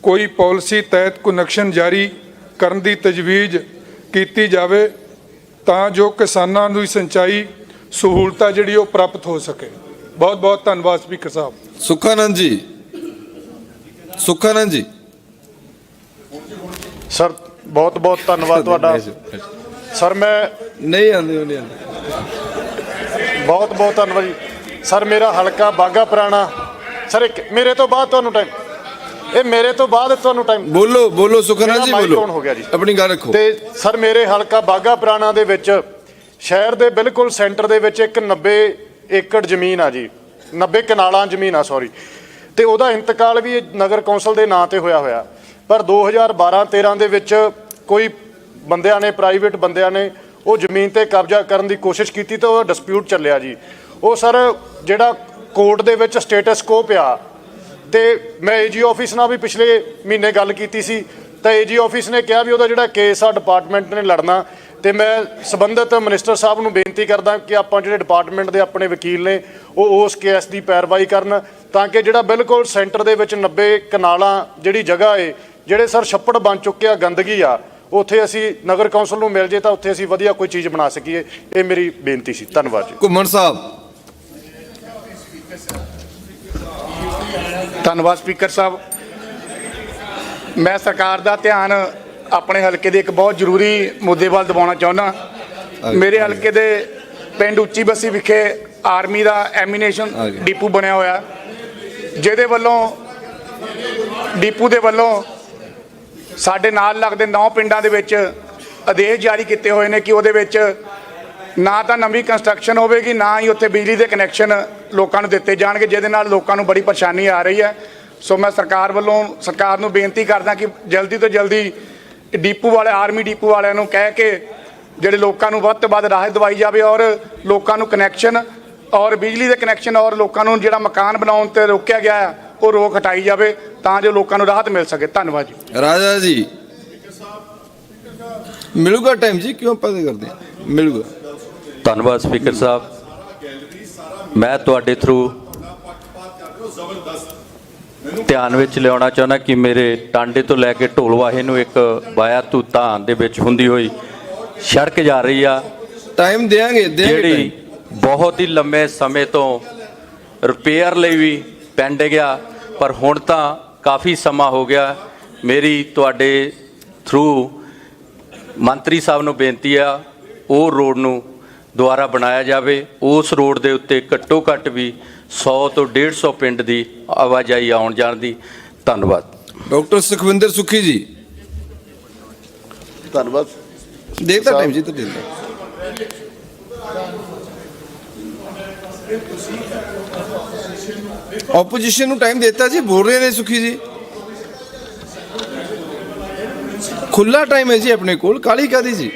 ਕੋਈ ਪਾਲਿਸੀ ਤਹਿਤ ਕਨੈਕਸ਼ਨ ਜਾਰੀ ਕਰਨ ਦੀ ਤਜਵੀਜ਼ ਕੀਤੀ ਜਾਵੇ ਤਾਂ ਜੋ ਕਿਸਾਨਾਂ ਨੂੰ ਸਿੰਚਾਈ ਸਹੂਲਤਾਂ ਜਿਹੜੀ ਉਹ ਪ੍ਰਾਪਤ ਹੋ ਸਕੇ। ਬਹੁਤ ਬਹੁਤ ਧੰਨਵਾਦ ਸਪੀਕਰ ਸਾਹਿਬ। ਸੁਖਾਨੰਦ ਜੀ। ਸੁਖਾਨੰਦ ਜੀ। ਸਰ ਬਹੁਤ ਬਹੁਤ ਧੰਨਵਾਦ ਤੁਹਾਡਾ। ਸਰ ਮੈਂ ਨਹੀਂ ਆਉਂਦੇ ਉਹ ਨਹੀਂ ਆਉਂਦੇ ਬਹੁਤ ਬਹੁਤ ਧੰਨਵਾਦ ਜੀ। ਸਰ ਮੇਰਾ ਹਲਕਾ ਬਾਗਾ ਪੁਰਾਣਾ। ਸਰ ਇੱਕ ਮੇਰੇ ਤੋਂ ਬਾਅਦ ਤੁਹਾਨੂੰ ਟਾਈਮ ਇਹ ਮੇਰੇ ਤੋਂ ਬਾਅਦ ਤੁਹਾਨੂੰ ਟਾਈਮ ਬੋਲੋ ਬੋਲੋ ਸੁਖਾਨੰਦ ਜੀ ਬੋਲੋ। ਹੋ ਗਿਆ ਜੀ। ਆਪਣੀ ਗੱਲ ਰੱਖੋ। ਤੇ ਸਰ ਮੇਰੇ ਹਲਕਾ ਬਾਗਾ ਪੁਰਾਣਾ ਦੇ ਵਿੱਚ ਸ਼ਹਿਰ ਦੇ ਬਿਲਕੁਲ ਸੈਂਟਰ ਦੇ ਵਿੱਚ ਇੱਕ 90 ਏਕੜ ਜ਼ਮੀਨ ਆ ਜੀ। 90 ਕਨਾਲਾਂ ਜ਼ਮੀਨ ਆ ਸੌਰੀ ਤੇ ਉਹਦਾ ਇੰਤਕਾਲ ਵੀ ਨਗਰ ਕੌਂਸਲ ਦੇ ਨਾਂ ਤੇ ਹੋਇਆ ਹੋਇਆ। ਪਰ 2012-13 ਦੇ ਵਿੱਚ ਕੋਈ ਬੰਦਿਆਂ ਨੇ ਪ੍ਰਾਈਵੇਟ ਬੰਦਿਆਂ ਨੇ ਉਹ ਜ਼ਮੀਨ ਤੇ ਕਬਜ਼ਾ ਕਰਨ ਦੀ ਕੋਸ਼ਿਸ਼ ਕੀਤੀ ਤੇ ਉਹ ਡਿਸਪਿਊਟ ਚੱਲਿਆ ਜੀ। ਉਹ ਸਰ ਜਿਹੜਾ ਕੋਰਟ ਦੇ ਵਿੱਚ ਸਟੇਟਸ ਕੋ ਪਿਆ ਤੇ ਮੈਂ ਏਜੀ ਆਫਿਸ ਨਾਲ ਵੀ ਪਿਛਲੇ ਮਹੀਨੇ ਗੱਲ ਕੀਤੀ ਸੀ ਤਾਂ ਏਜੀ ਆਫਿਸ ਨੇ ਕਿਹਾ ਵੀ ਉਹਦਾ ਜਿਹੜਾ ਕੇਸ ਆ ਡਿਪਾਰਟਮੈਂਟ ਨੇ ਲੜਨਾ ਤੇ ਮੈਂ ਸਬੰਧਤ ਮਿਨਿਸਟਰ ਸਾਹਿਬ ਨੂੰ ਬੇਨਤੀ ਕਰਦਾ ਕਿ ਆਪਾਂ ਜਿਹੜੇ ਡਿਪਾਰਟਮੈਂਟ ਦੇ ਆਪਣੇ ਵਕੀਲ ਨੇ, ਉਹ ਉਸ ਕੇਸ ਦੀ ਪੈਰਵਾਈ ਕਰਨ ਤਾਂ ਕਿ ਜਿਹੜਾ ਬਿਲਕੁਲ ਸੈਂਟਰ ਦੇ ਵਿੱਚ 90 ਕਨਾਲਾਂ ਜਿਹੜੀ ਜਗ੍ਹਾ ਏ ਜਿਹੜੇ ਸਰ ਛੱਪੜ ਬਣ ਚੁੱਕੇ ਆ ਗੰਦਗੀ ਆ ਉੱਥੇ ਅਸੀਂ ਨਗਰ ਕੌਂਸਲ ਨੂੰ ਮਿਲ ਜੇ ਤਾਂ ਉੱਥੇ ਅਸੀਂ ਵਧੀਆ ਕੋਈ ਚੀਜ਼ ਬਣਾ ਸਕੀਏ। ਇਹ ਮੇਰੀ ਬੇਨਤੀ ਸੀ। ਧੰਨਵਾਦ ਜੀ। ਘੁੰਮਣ ਸਾਹਿਬ। ਧੰਨਵਾਦ ਸਪੀਕਰ ਸਾਹਿਬ। ਮੈਂ ਸਰਕਾਰ ਦਾ ਧਿਆਨ ਆਪਣੇ ਹਲਕੇ ਦੇ ਇੱਕ ਬਹੁਤ ਜ਼ਰੂਰੀ ਮੁੱਦੇ ਵੱਲ ਦਿਵਾਉਣਾ ਚਾਹੁੰਦਾ। ਮੇਰੇ ਹਲਕੇ ਦੇ ਪਿੰਡ ਉੱਚੀ ਬਸੀ ਵਿਖੇ ਆਰਮੀ ਦਾ ਐਮੀਨੇਸ਼ਨ। ਡਿਪੂ ਬਣਿਆ ਹੋਇਆ। ਜਿਹਦੇ ਵੱਲੋਂ ਡਿਪੂ ਦੇ ਵੱਲੋਂ ਸਾਡੇ ਨਾਲ ਲੱਗਦੇ 9 ਪਿੰਡਾਂ ਦੇ ਵਿੱਚ ਆਦੇਸ਼ ਜਾਰੀ ਕੀਤੇ ਹੋਏ ਨੇ ਕਿ ਉਹਦੇ ਵਿੱਚ ਨਾ ਤਾਂ ਨਵੀਂ ਕੰਸਟਰਕਸ਼ਨ ਹੋਵੇਗੀ, ਨਾ ਹੀ ਉੱਥੇ ਬਿਜਲੀ ਦੇ ਕਨੈਕਸ਼ਨ ਲੋਕਾਂ ਨੂੰ ਦਿੱਤੇ ਜਾਣਗੇ, ਜਿਹਦੇ ਨਾਲ ਲੋਕਾਂ ਨੂੰ ਬੜੀ ਪਰੇਸ਼ਾਨੀ ਆ ਰਹੀ ਹੈ। ਸੋ ਮੈਂ ਸਰਕਾਰ ਵੱਲੋਂ, ਸਰਕਾਰ ਨੂੰ ਬੇਨਤੀ ਕਰਦਾ ਕਿ ਜਲਦੀ ਤੋਂ ਜਲਦੀ ਡੀਪੂ ਵਾਲੇ, ਆਰਮੀ ਡੀਪੂ ਵਾਲਿਆਂ ਨੂੰ ਕਹਿ ਕੇ ਜਿਹੜੇ ਲੋਕਾਂ ਨੂੰ ਵੱਧ ਤੋਂ ਵੱਧ ਰਾਹਤ ਦਵਾਈ ਜਾਵੇ ਔਰ ਲੋਕਾਂ ਨੂੰ ਕਨੈਕਸ਼ਨ ਔਰ ਬਿਜਲੀ ਦੇ ਕਨੈਕਸ਼ਨ ਔਰ ਲੋਕਾਂ ਨੂੰ ਜਿਹੜਾ ਮਕਾਨ ਬਣਾਉਣ ਤੇ ਰੋਕਿਆ ਗਿਆ ਹੈ, ਉਹ ਰੋਕ ਹਟਾਈ ਜਾਵੇ। ਤਾਂ ਜੋ ਲੋਕਾਂ ਨੂੰ ਰਾਹਤ ਮਿਲ ਸਕੇ। ਧੰਨਵਾਦ ਜੀ। ਰਾਜਾ ਜੀ। ਮਿਲੂਗਾ ਟਾਈਮ ਜੀ? ਕਿਉਂ ਆਪਾਂ ਇਹ ਕਰਦੇ? ਮਿਲੂਗਾ। ਧੰਨਵਾਦ ਸਪੀਕਰ ਸਾਹਿਬ। ਮੈਂ ਤੁਹਾਡੇ ਥਰੂ ਧਿਆਨ ਵਿੱਚ ਲਿਆਉਣਾ ਚਾਹੁੰਦਾ ਕਿ ਮੇਰੇ ਟਾਂਡੇ ਤੋਂ ਲੈ ਕੇ ਢੋਲਵਾਹੇ ਨੂੰ ਇੱਕ ਵਾਇਆ ਤੂਤਾਂ ਦੇ ਵਿੱਚ ਹੁੰਦੀ ਹੋਈ ਸੜਕ ਜਾ ਰਹੀ ਆ। ਟਾਈਮ ਦੇਾਂਗੇ ਦੇਾਂਗੇ ਜਿਹੜੀ ਬਹੁਤ ਹੀ ਲੰਮੇ ਸਮੇਂ ਤੋਂ ਰਿਪੇਅਰ ਲਈ ਵੀ ਪੈਂਡ ਗਿਆ। ਪਰ ਹੁਣ ਤਾਂ ਕਾਫੀ ਸਮਾਂ ਹੋ ਗਿਆ। ਮੇਰੀ ਤੁਹਾਡੇ ਥਰੂ ਮੰਤਰੀ ਸਾਹਿਬ ਨੂੰ ਬੇਨਤੀ ਆ ਉਹ ਰੋਡ ਨੂੰ ਦੁਬਾਰਾ ਬਣਾਇਆ ਜਾਵੇ। ਉਸ ਰੋਡ ਦੇ ਉੱਤੇ ਘੱਟੋ ਘੱਟ ਵੀ 100 ਤੋਂ 150 ਪਿੰਡ ਦੀ ਆਵਾਜਾਈ ਆਉਣ ਜਾਣ ਦੀ। ਧੰਨਵਾਦ। ਡਾਕਟਰ ਸੁਖਵਿੰਦਰ ਸੁਖੀ ਜੀ। ਧੰਨਵਾਦ। ਦੇਖਦਾ ਟਾਈਮ ਜੀ ਤਾਂ ਦੇਖਦਾ। ਆਪੋਜੀਸ਼ਨ ਨੂੰ ਟਾਈਮ ਦਿੱਤਾ ਜੀ, ਬੋਲ ਰਹੇ ਨੇ ਸੁਖੀ ਜੀ। ਖੁੱਲਾ ਟਾਈਮ ਹੈ ਜੀ ਆਪਣੇ ਕੋਲ ਕਾਲੀ ਕਾਦੀ ਜੀ?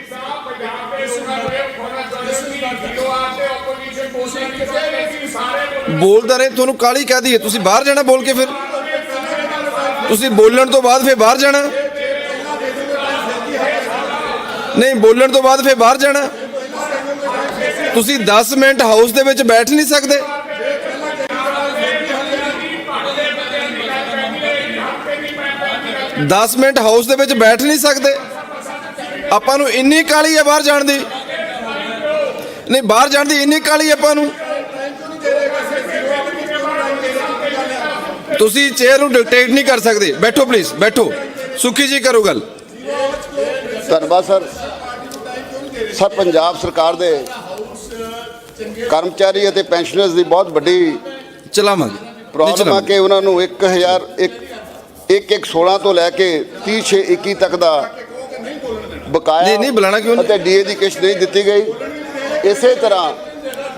ਬੋਲਦਾ ਰਹੇ, ਤੁਹਾਨੂੰ ਕਾਲੀ ਕਾਦੀ ਹੈ? ਤੁਸੀਂ ਬਾਹਰ ਜਾਣਾ ਬੋਲ ਕੇ ਫਿਰ। ਤੁਸੀਂ ਬੋਲਣ ਤੋਂ ਬਾਅਦ ਫਿਰ ਬਾਹਰ ਜਾਣਾ। ਨਹੀਂ, ਬੋਲਣ ਤੋਂ ਬਾਅਦ ਫਿਰ ਬਾਹਰ ਜਾਣਾ। ਤੁਸੀਂ 10 ਮਿੰਟ ਹਾਊਸ ਦੇ ਵਿੱਚ ਬੈਠ ਨਹੀਂ ਸਕਦੇ। ਦਸ ਮਿੰਟ ਹਾਊਸ ਦੇ ਵਿੱਚ ਬੈਠ ਨਹੀਂ ਸਕਦੇ। ਆਪਾਂ ਨੂੰ ਇੰਨੀ ਕਾਲੀ ਹੈ ਬਾਹਰ ਜਾਣ ਦੀ। ਨਹੀਂ ਬਾਹਰ ਜਾਣ ਦੀ ਇੰਨੀ ਕਾਲੀ ਆਪਾਂ ਨੂੰ। ਤੁਸੀਂ ਚੇਅਰ ਨੂੰ ਡਿਕਟੇਟ ਨਹੀਂ ਕਰ ਸਕਦੇ। ਬੈਠੋ ਪਲੀਜ਼ ਬੈਠੋ। ਸੁਖੀ ਜੀ ਕਰੋ ਗੱਲ। ਧੰਨਵਾਦ ਸਰ। ਸਰ ਪੰਜਾਬ ਸਰਕਾਰ ਦੇ ਕਰਮਚਾਰੀ ਅਤੇ ਪੈਨਸ਼ਨਰਸ ਦੀ ਬਹੁਤ ਵੱਡੀ ਚਲਾਵਾਂਗੇ। ਪ੍ਰੋਬਲਮ ਆ ਕਿ ਉਹਨਾਂ ਨੂੰ 1000 ਇੱਕ ਇੱਕ ਇੱਕ 16 ਤੋਂ ਲੈ ਕੇ 30 ਛੇ 21 ਤੱਕ ਦਾ ਬਕਾਇਆ ਨਹੀਂ, ਨਹੀਂ, ਬੁਲਾਉਣਾ ਕਿਉਂ? ਅਤੇ ਡੀਏ ਦੀ ਕਿਸ਼ਤ ਨਹੀਂ ਦਿੱਤੀ ਗਈ। ਇਸੇ ਤਰ੍ਹਾਂ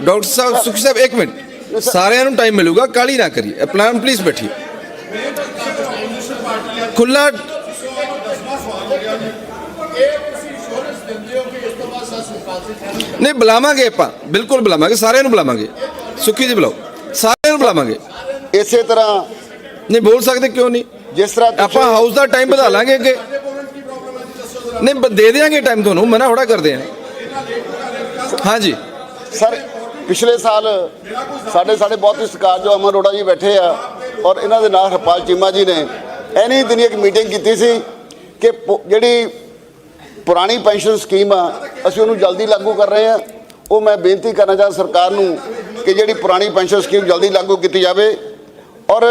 ਡਾਕਟਰ ਸਾਹਿਬ ਸੁਖੀ ਸਾਹਿਬ ਇੱਕ ਮਿੰਟ। ਸਾਰਿਆਂ ਨੂੰ ਟਾਈਮ ਮਿਲੂਗਾ ਕਾਲੀ ਨਾ ਕਰੀਏ। ਪਲਾਨ ਪਲੀਜ਼ ਬੈਠੀਏ। ਖੁੱਲਾ ਨਹੀਂ ਬੁਲਾਵਾਂਗੇ ਆਪਾਂ। ਬਿਲਕੁਲ ਬੁਲਾਵਾਂਗੇ ਸਾਰਿਆਂ ਨੂੰ ਬੁਲਾਵਾਂਗੇ। ਸੁਖੀ ਜੀ ਬੁਲਾਓ। ਸਾਰਿਆਂ ਨੂੰ ਬੁਲਾਵਾਂਗੇ। ਇਸੇ ਤਰ੍ਹਾਂ ਨਹੀਂ ਬੋਲ ਸਕਦੇ ਕਿਉਂ ਨਹੀਂ? ਜਿਸ ਤਰ੍ਹਾਂ ਆਪਾਂ ਹਾਊਸ ਦਾ ਟਾਈਮ ਵਧਾ ਲਾਂਗੇ ਅੱਗੇ। ਨਹੀਂ ਦੇ ਦੇਾਂਗੇ ਟਾਈਮ ਤੁਹਾਨੂੰ ਮਨਾ ਥੋੜਾ ਕਰਦੇ ਆ। ਹਾਂਜੀ। ਸਰ ਪਿਛਲੇ ਸਾਲ ਸਾਡੇ ਸਾਡੇ ਬਹੁਤ ਹੀ ਸਤਿਕਾਰਯੋਗ ਅਮਨ ਅਰੋੜਾ ਜੀ ਬੈਠੇ ਆ ਔਰ ਇਹਨਾਂ ਦੇ ਨਾਲ ਹਰਪਾਲ ਚੀਮਾ ਜੀ ਨੇ। ਐਨੀ ਦਿਨੀ ਇੱਕ ਮੀਟਿੰਗ ਕੀਤੀ ਸੀ ਕਿ ਜਿਹੜੀ ਪੁਰਾਣੀ ਪੈਨਸ਼ਨ ਸਕੀਮ ਆ ਅਸੀਂ ਉਹਨੂੰ ਜਲਦੀ ਲਾਗੂ ਕਰ ਰਹੇ ਆ। ਉਹ ਮੈਂ ਬੇਨਤੀ ਕਰਨਾ ਚਾਹੁੰਦਾ ਸਰਕਾਰ ਨੂੰ ਕਿ ਜਿਹੜੀ ਪੁਰਾਣੀ ਪੈਨਸ਼ਨ ਸਕੀਮ ਜਲਦੀ ਲਾਗੂ ਕੀਤੀ ਜਾਵੇ। ਔਰ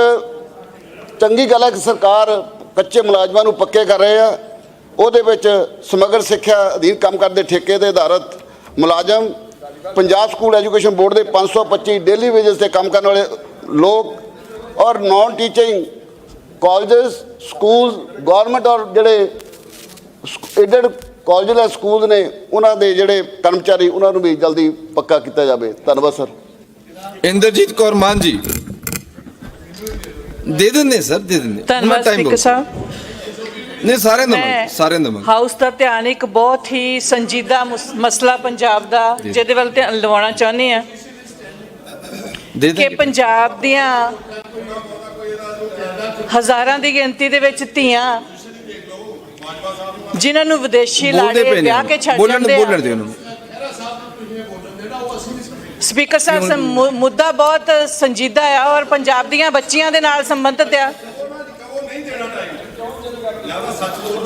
ਚੰਗੀ ਗੱਲ ਹੈ ਕਿ ਸਰਕਾਰ ਕੱਚੇ ਮੁਲਾਜ਼ਮਾਂ ਨੂੰ ਪੱਕੇ ਕਰ ਰਹੇ ਆ ਉਹਦੇ ਵਿੱਚ ਸਮਗਰ ਸਿੱਖਿਆ ਅਧੀਨ ਕੰਮ ਕਰਦੇ ਠੇਕੇ ਤੇ ਆਧਾਰਿਤ ਮੁਲਾਜ਼ਮ, ਪੰਜਾਬ ਸਕੂਲ ਐਜੂਕੇਸ਼ਨ ਬੋਰਡ ਦੇ 525 ਡੇਲੀ ਵੇਜਸ ਤੇ ਕੰਮ ਕਰਨ ਵਾਲੇ ਲੋਕ ਔਰ non teaching colleges school government ਔਰ ਜਿਹੜੇ ਐਡਡ ਕਾਲਜ ਜਾਂ ਸਕੂਲ ਨੇ, ਉਹਨਾਂ ਦੇ ਜਿਹੜੇ ਕਰਮਚਾਰੀ, ਉਹਨਾਂ ਨੂੰ ਵੀ ਜਲਦੀ ਪੱਕਾ ਕੀਤਾ ਜਾਵੇ। ਧੰਨਵਾਦ, ਸਰ। ਇੰਦਰਜੀਤ ਕੌਰ ਮਾਨ ਜੀ। ਦੇ ਦਿੰਦੇ ਸਰ ਦੇ ਦਿੰਦੇ ਧੰਨਵਾਦ ਸਪੀਕਰ ਸਾਹਿਬ। ਨਹੀਂ ਦਾ ਮੈਂ ਸਾਰਿਆਂ ਦਾ ਹਾਊਸ ਦਾ ਧਿਆਨ ਇੱਕ ਬਹੁਤ ਹੀ ਸੰਜੀਦਾ ਮੁਸ- ਮਸਲਾ ਪੰਜਾਬ ਦਾ ਜਿਹਦੇ ਵੱਲ ਧਿਆਨ ਲਵਾਉਣਾ ਚਾਹੁੰਦੇ ਆ ਕਿ ਪੰਜਾਬ ਦੀਆਂ ਹਜ਼ਾਰਾਂ ਦੀ ਗਿਣਤੀ ਦੇ ਵਿੱਚ ਧੀਆਂ ਜਿਨ੍ਹਾਂ ਨੂੰ ਵਿਦੇਸ਼ੀ ਲਾੜੇ ਵਿਆਹ ਕੇ ਛੱਡ ਬੋਲਣ ਜਾਂਦੇ ਬੋਲਣ ਆ ਦੇ ਉਹਨਾਂ। ਨੂੰ ਸਪੀਕਰ ਸਾਹਿਬ ਸਮ- ਮੁੱਦਾ ਬਹੁਤ ਸੰਜੀਦਾ ਆ ਔਰ ਪੰਜਾਬ ਦੀਆਂ ਬੱਚੀਆਂ ਦੇ ਨਾਲ ਸੰਬੰਧਿਤ ਆ।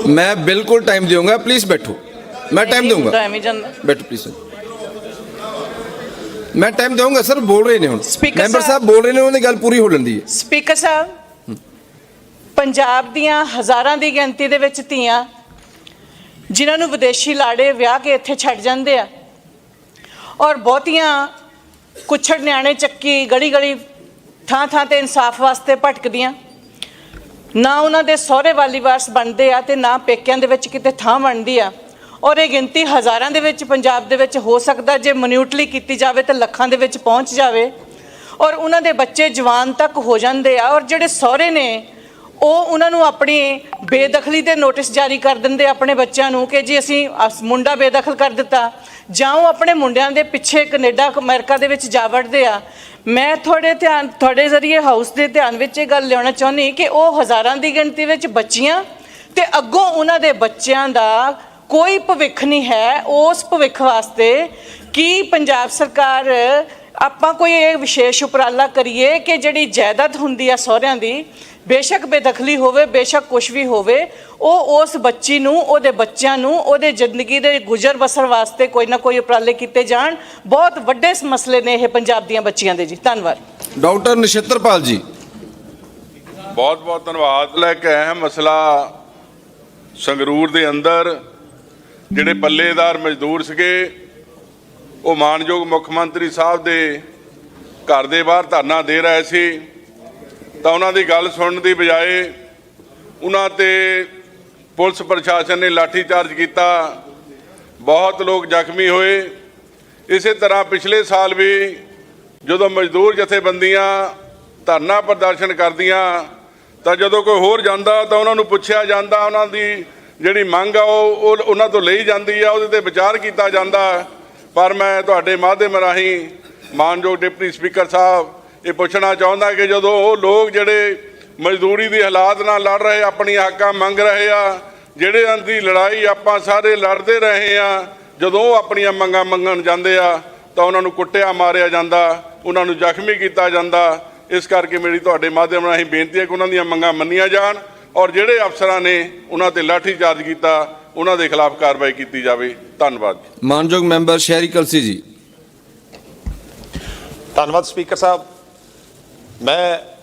ਮੈਂ ਬਿਲਕੁਲ ਟਾਈਮ ਦੇਵਾਂਗਾ ਪਲੀਜ਼ ਬੈਠੋ। ਮੈਂ ਟਾਈਮ ਦਊਂਗਾ। ਐਵੇਂ ਬੈਠੋ ਪਲੀਜ਼ ਮੈਂ ਟਾਈਮ ਦਊਂਗਾ ਸਰ ਬੋਲ ਰਹੇ ਨੇ ਹੁਣ। Speaker ਮੈਂਬਰ ਸਾਹਿਬ- ਸਾਹਿਬ ਬੋਲ ਰਹੇ ਨੇ ਉਹਨਾਂ ਦੀ ਗੱਲ ਪੂਰੀ ਹੋ ਲੈਂਦੀ ਹੈ। ਸਪੀਕਰ ਸਾਹਿਬ ਪੰਜਾਬ ਦੀਆਂ ਹਜ਼ਾਰਾਂ ਦੀ ਗਿਣਤੀ ਦੇ ਵਿੱਚ ਧੀਆਂ ਜਿਨ੍ਹਾਂ ਨੂੰ ਵਿਦੇਸ਼ੀ ਲਾੜੇ ਵਿਆਹ ਕੇ ਇੱਥੇ ਛੱਡ ਜਾਂਦੇ ਆ ਔਰ ਬਹੁਤੀਆਂ ਕੁਛੜ ਨਿਆਣੇ ਚੱਕੀ ਗਲੀ ਗਲੀ ਥਾਂ ਥਾਂ ਤੇ ਇਨਸਾਫ ਵਾਸਤੇ ਭਟਕਦੀਆਂ। ਨਾ ਉਹਨਾਂ ਦੇ ਸਹੁਰੇ ਵਾਲੀ ਵਾਰਸ ਬਣਦੇ ਆ ਤੇ ਨਾ ਪੇਕਿਆਂ ਦੇ ਵਿੱਚ ਕਿਤੇ ਥਾਂ ਬਣਦੀ ਆ। ਔਰ ਇਹ ਗਿਣਤੀ ਹਜ਼ਾਰਾਂ ਦੇ ਵਿੱਚ ਪੰਜਾਬ ਦੇ ਵਿੱਚ ਹੋ ਸਕਦਾ ਜੇ ਮਨਿਊਟਲੀ ਕੀਤੀ ਜਾਵੇ ਤਾਂ ਲੱਖਾਂ ਦੇ ਵਿੱਚ ਪਹੁੰਚ ਜਾਵੇ। ਔਰ ਉਹਨਾਂ ਦੇ ਬੱਚੇ ਜਵਾਨ ਤੱਕ ਹੋ ਜਾਂਦੇ ਆ ਔਰ ਜਿਹੜੇ ਸਹੁਰੇ ਨੇ, ਉਹ ਉਹਨਾਂ ਨੂੰ ਆਪਣੀ ਬੇਦਖਲੀ ਦੇ ਨੋਟਿਸ ਜਾਰੀ ਕਰ ਦਿੰਦੇ ਆਪਣੇ ਬੱਚਿਆਂ ਨੂੰ ਕਿ ਜੀ ਅਸੀਂ ਅਸ- ਮੁੰਡਾ ਬੇਦਖਲ ਕਰ ਦਿੱਤਾ। ਜਾਂ ਉਹ ਆਪਣੇ ਮੁੰਡਿਆਂ ਦੇ ਪਿੱਛੇ ਕੈਨੇਡਾ, ਅਮਰੀਕਾ ਦੇ ਵਿੱਚ ਜਾ ਵੜਦੇ ਆ, ਮੈਂ ਤੁਹਾਡੇ ਧਿਆਨ, ਤੁਹਾਡੇ ਜ਼ਰੀਏ ਹਾਊਸ ਦੇ ਧਿਆਨ ਵਿੱਚ ਇਹ ਗੱਲ ਲਿਆਉਣਾ ਚਾਹੁੰਦੀ ਕਿ ਉਹ ਹਜ਼ਾਰਾਂ ਦੀ ਗਿਣਤੀ ਵਿੱਚ ਬੱਚੀਆਂ ਤੇ ਅੱਗੋਂ ਉਹਨਾਂ ਦੇ ਬੱਚਿਆਂ ਦਾ ਕੋਈ ਭਵਿੱਖ ਨਹੀਂ ਹੈ ਉਸ ਭਵਿੱਖ ਵਾਸਤੇ ਕੀ ਪੰਜਾਬ ਸਰਕਾਰ, ਆਪਾਂ ਕੋਈ ਇਹ ਵਿਸ਼ੇਸ਼ ਉਪਰਾਲਾ ਕਰੀਏ ਕਿ ਜਿਹੜੀ ਜਾਇਦਾਦ ਹੁੰਦੀ ਆ ਸਹੁਰਿਆਂ ਦੀ ਬੇਸ਼ੱਕ ਬੇਦਖਲੀ ਹੋਵੇ ਬੇਸ਼ੱਕ ਕੁਝ ਵੀ ਹੋਵੇ ਉਹ ਉਸ ਬੱਚੀ ਨੂੰ ਉਹਦੇ ਬੱਚਿਆਂ ਨੂੰ ਉਹਦੇ ਜ਼ਿੰਦਗੀ ਦੇ ਗੁਜ਼ਰ ਬਸਰ ਵਾਸਤੇ ਕੋਈ ਨਾ ਕੋਈ ਉਪਰਾਲੇ ਕੀਤੇ ਜਾਣ। ਬਹੁਤ ਵੱਡੇ ਮਸਲੇ ਨੇ ਇਹ ਪੰਜਾਬ ਦੀਆਂ ਬੱਚੀਆਂ ਦੇ ਜੀ। ਧੰਨਵਾਦ। ਡਾਕਟਰ ਨਛਿੱਤਰਪਾਲ ਜੀ। ਬਹੁਤ ਬਹੁਤ ਧੰਨਵਾਦ। ਲੈ ਕੇ ਅਹਿਮ ਮਸਲਾ ਸੰਗਰੂਰ ਦੇ ਅੰਦਰ। ਜਿਹੜੇ ਪੱਲੇਦਾਰ ਮਜ਼ਦੂਰ ਸੀਗੇ ਉਹ ਮਾਨਯੋਗ ਮੁੱਖ ਮੰਤਰੀ ਸਾਹਿਬ ਦੇ ਘਰ ਦੇ ਬਾਹਰ ਧਰਨਾ ਦੇ ਰਹੇ ਸੀ। ਤਾਂ ਉਹਨਾਂ ਦੀ ਗੱਲ ਸੁਣਨ ਦੀ ਬਜਾਏ ਉਹਨਾਂ ਤੇ ਪੁਲਿਸ ਪ੍ਰਸ਼ਾਸਨ ਨੇ ਲਾਠੀ ਚਾਰਜ ਕੀਤਾ। ਬਹੁਤ ਲੋਕ ਜ਼ਖਮੀ ਹੋਏ। ਇਸੇ ਤਰ੍ਹਾਂ ਪਿਛਲੇ ਸਾਲ ਵੀ ਜਦੋਂ ਮਜ਼ਦੂਰ ਜਥੇਬੰਦੀਆਂ ਧਰਨਾ ਪ੍ਰਦਰਸ਼ਨ ਕਰਦੀਆਂ, ਤਾਂ ਜਦੋਂ ਕੋਈ ਹੋਰ ਜਾਂਦਾ, ਤਾਂ ਉਹਨਾਂ ਨੂੰ ਪੁੱਛਿਆ ਜਾਂਦਾ, ਉਹਨਾਂ ਦੀ ਜਿਹੜੀ ਮੰਗ ਆ, ਉਹ ਉਹ ਉਹਨਾਂ ਤੋਂ ਲਈ ਜਾਂਦੀ ਆ, ਉਹਦੇ ਤੇ ਵਿਚਾਰ ਕੀਤਾ ਜਾਂਦਾ। ਪਰ ਮੈਂ ਤੁਹਾਡੇ ਮਾਧਿਅਮ ਰਾਹੀਂ ਮਾਨਯੋਗ ਡਿਪਟੀ ਸਪੀਕਰ ਸਾਹਿਬ ਇਹ ਪੁੱਛਣਾ ਚਾਹੁੰਦਾ ਕਿ ਜਦੋਂ ਉਹ ਲੋਕ ਜਿਹੜੇ ਮਜ਼ਦੂਰੀ ਦੀ ਹਾਲਾਤ ਨਾਲ ਲੜ ਰਹੇ ਆਪਣੀਆਂ ਹੱਕਾਂ ਮੰਗ ਰਹੇ ਆ ਜਿਹੜੇ ਦੀ ਲੜਾਈ ਆਪਾਂ ਸਾਰੇ ਲੜਦੇ ਰਹੇ ਆ ਜਦੋਂ ਉਹ ਆਪਣੀਆਂ ਮੰਗਾਂ ਮੰਗਣ ਜਾਂਦੇ ਆ ਤਾਂ ਉਹਨਾਂ ਨੂੰ ਕੁੱਟਿਆ ਮਾਰਿਆ ਜਾਂਦਾ ਉਹਨਾਂ ਨੂੰ ਜ਼ਖਮੀ ਕੀਤਾ ਜਾਂਦਾ। ਇਸ ਕਰਕੇ ਮੇਰੀ ਤੁਹਾਡੇ ਮਾਧਿਅਮ ਰਾਹੀਂ ਬੇਨਤੀ ਹੈ ਕਿ ਉਹਨਾਂ ਦੀਆਂ ਮੰਗਾਂ ਮੰਨੀਆਂ ਜਾਣ ਔਰ ਜਿਹੜੇ ਅਫਸਰਾਂ ਨੇ ਉਹਨਾਂ ਤੇ ਲਾਠੀ ਚਾਰਜ ਕੀਤਾ ਉਹਨਾਂ ਦੇ ਖਿਲਾਫ ਕਾਰਵਾਈ ਕੀਤੀ ਜਾਵੇ। ਧੰਨਵਾਦ ਮਾਨਯੋਗ ਮੈਂਬਰ ਸ਼ਹਿਰੀ ਕਲਸੀ ਜੀ। ਧੰਨਵਾਦ ਸਪੀਕਰ ਸਾਹਿਬ। ਮੈਂ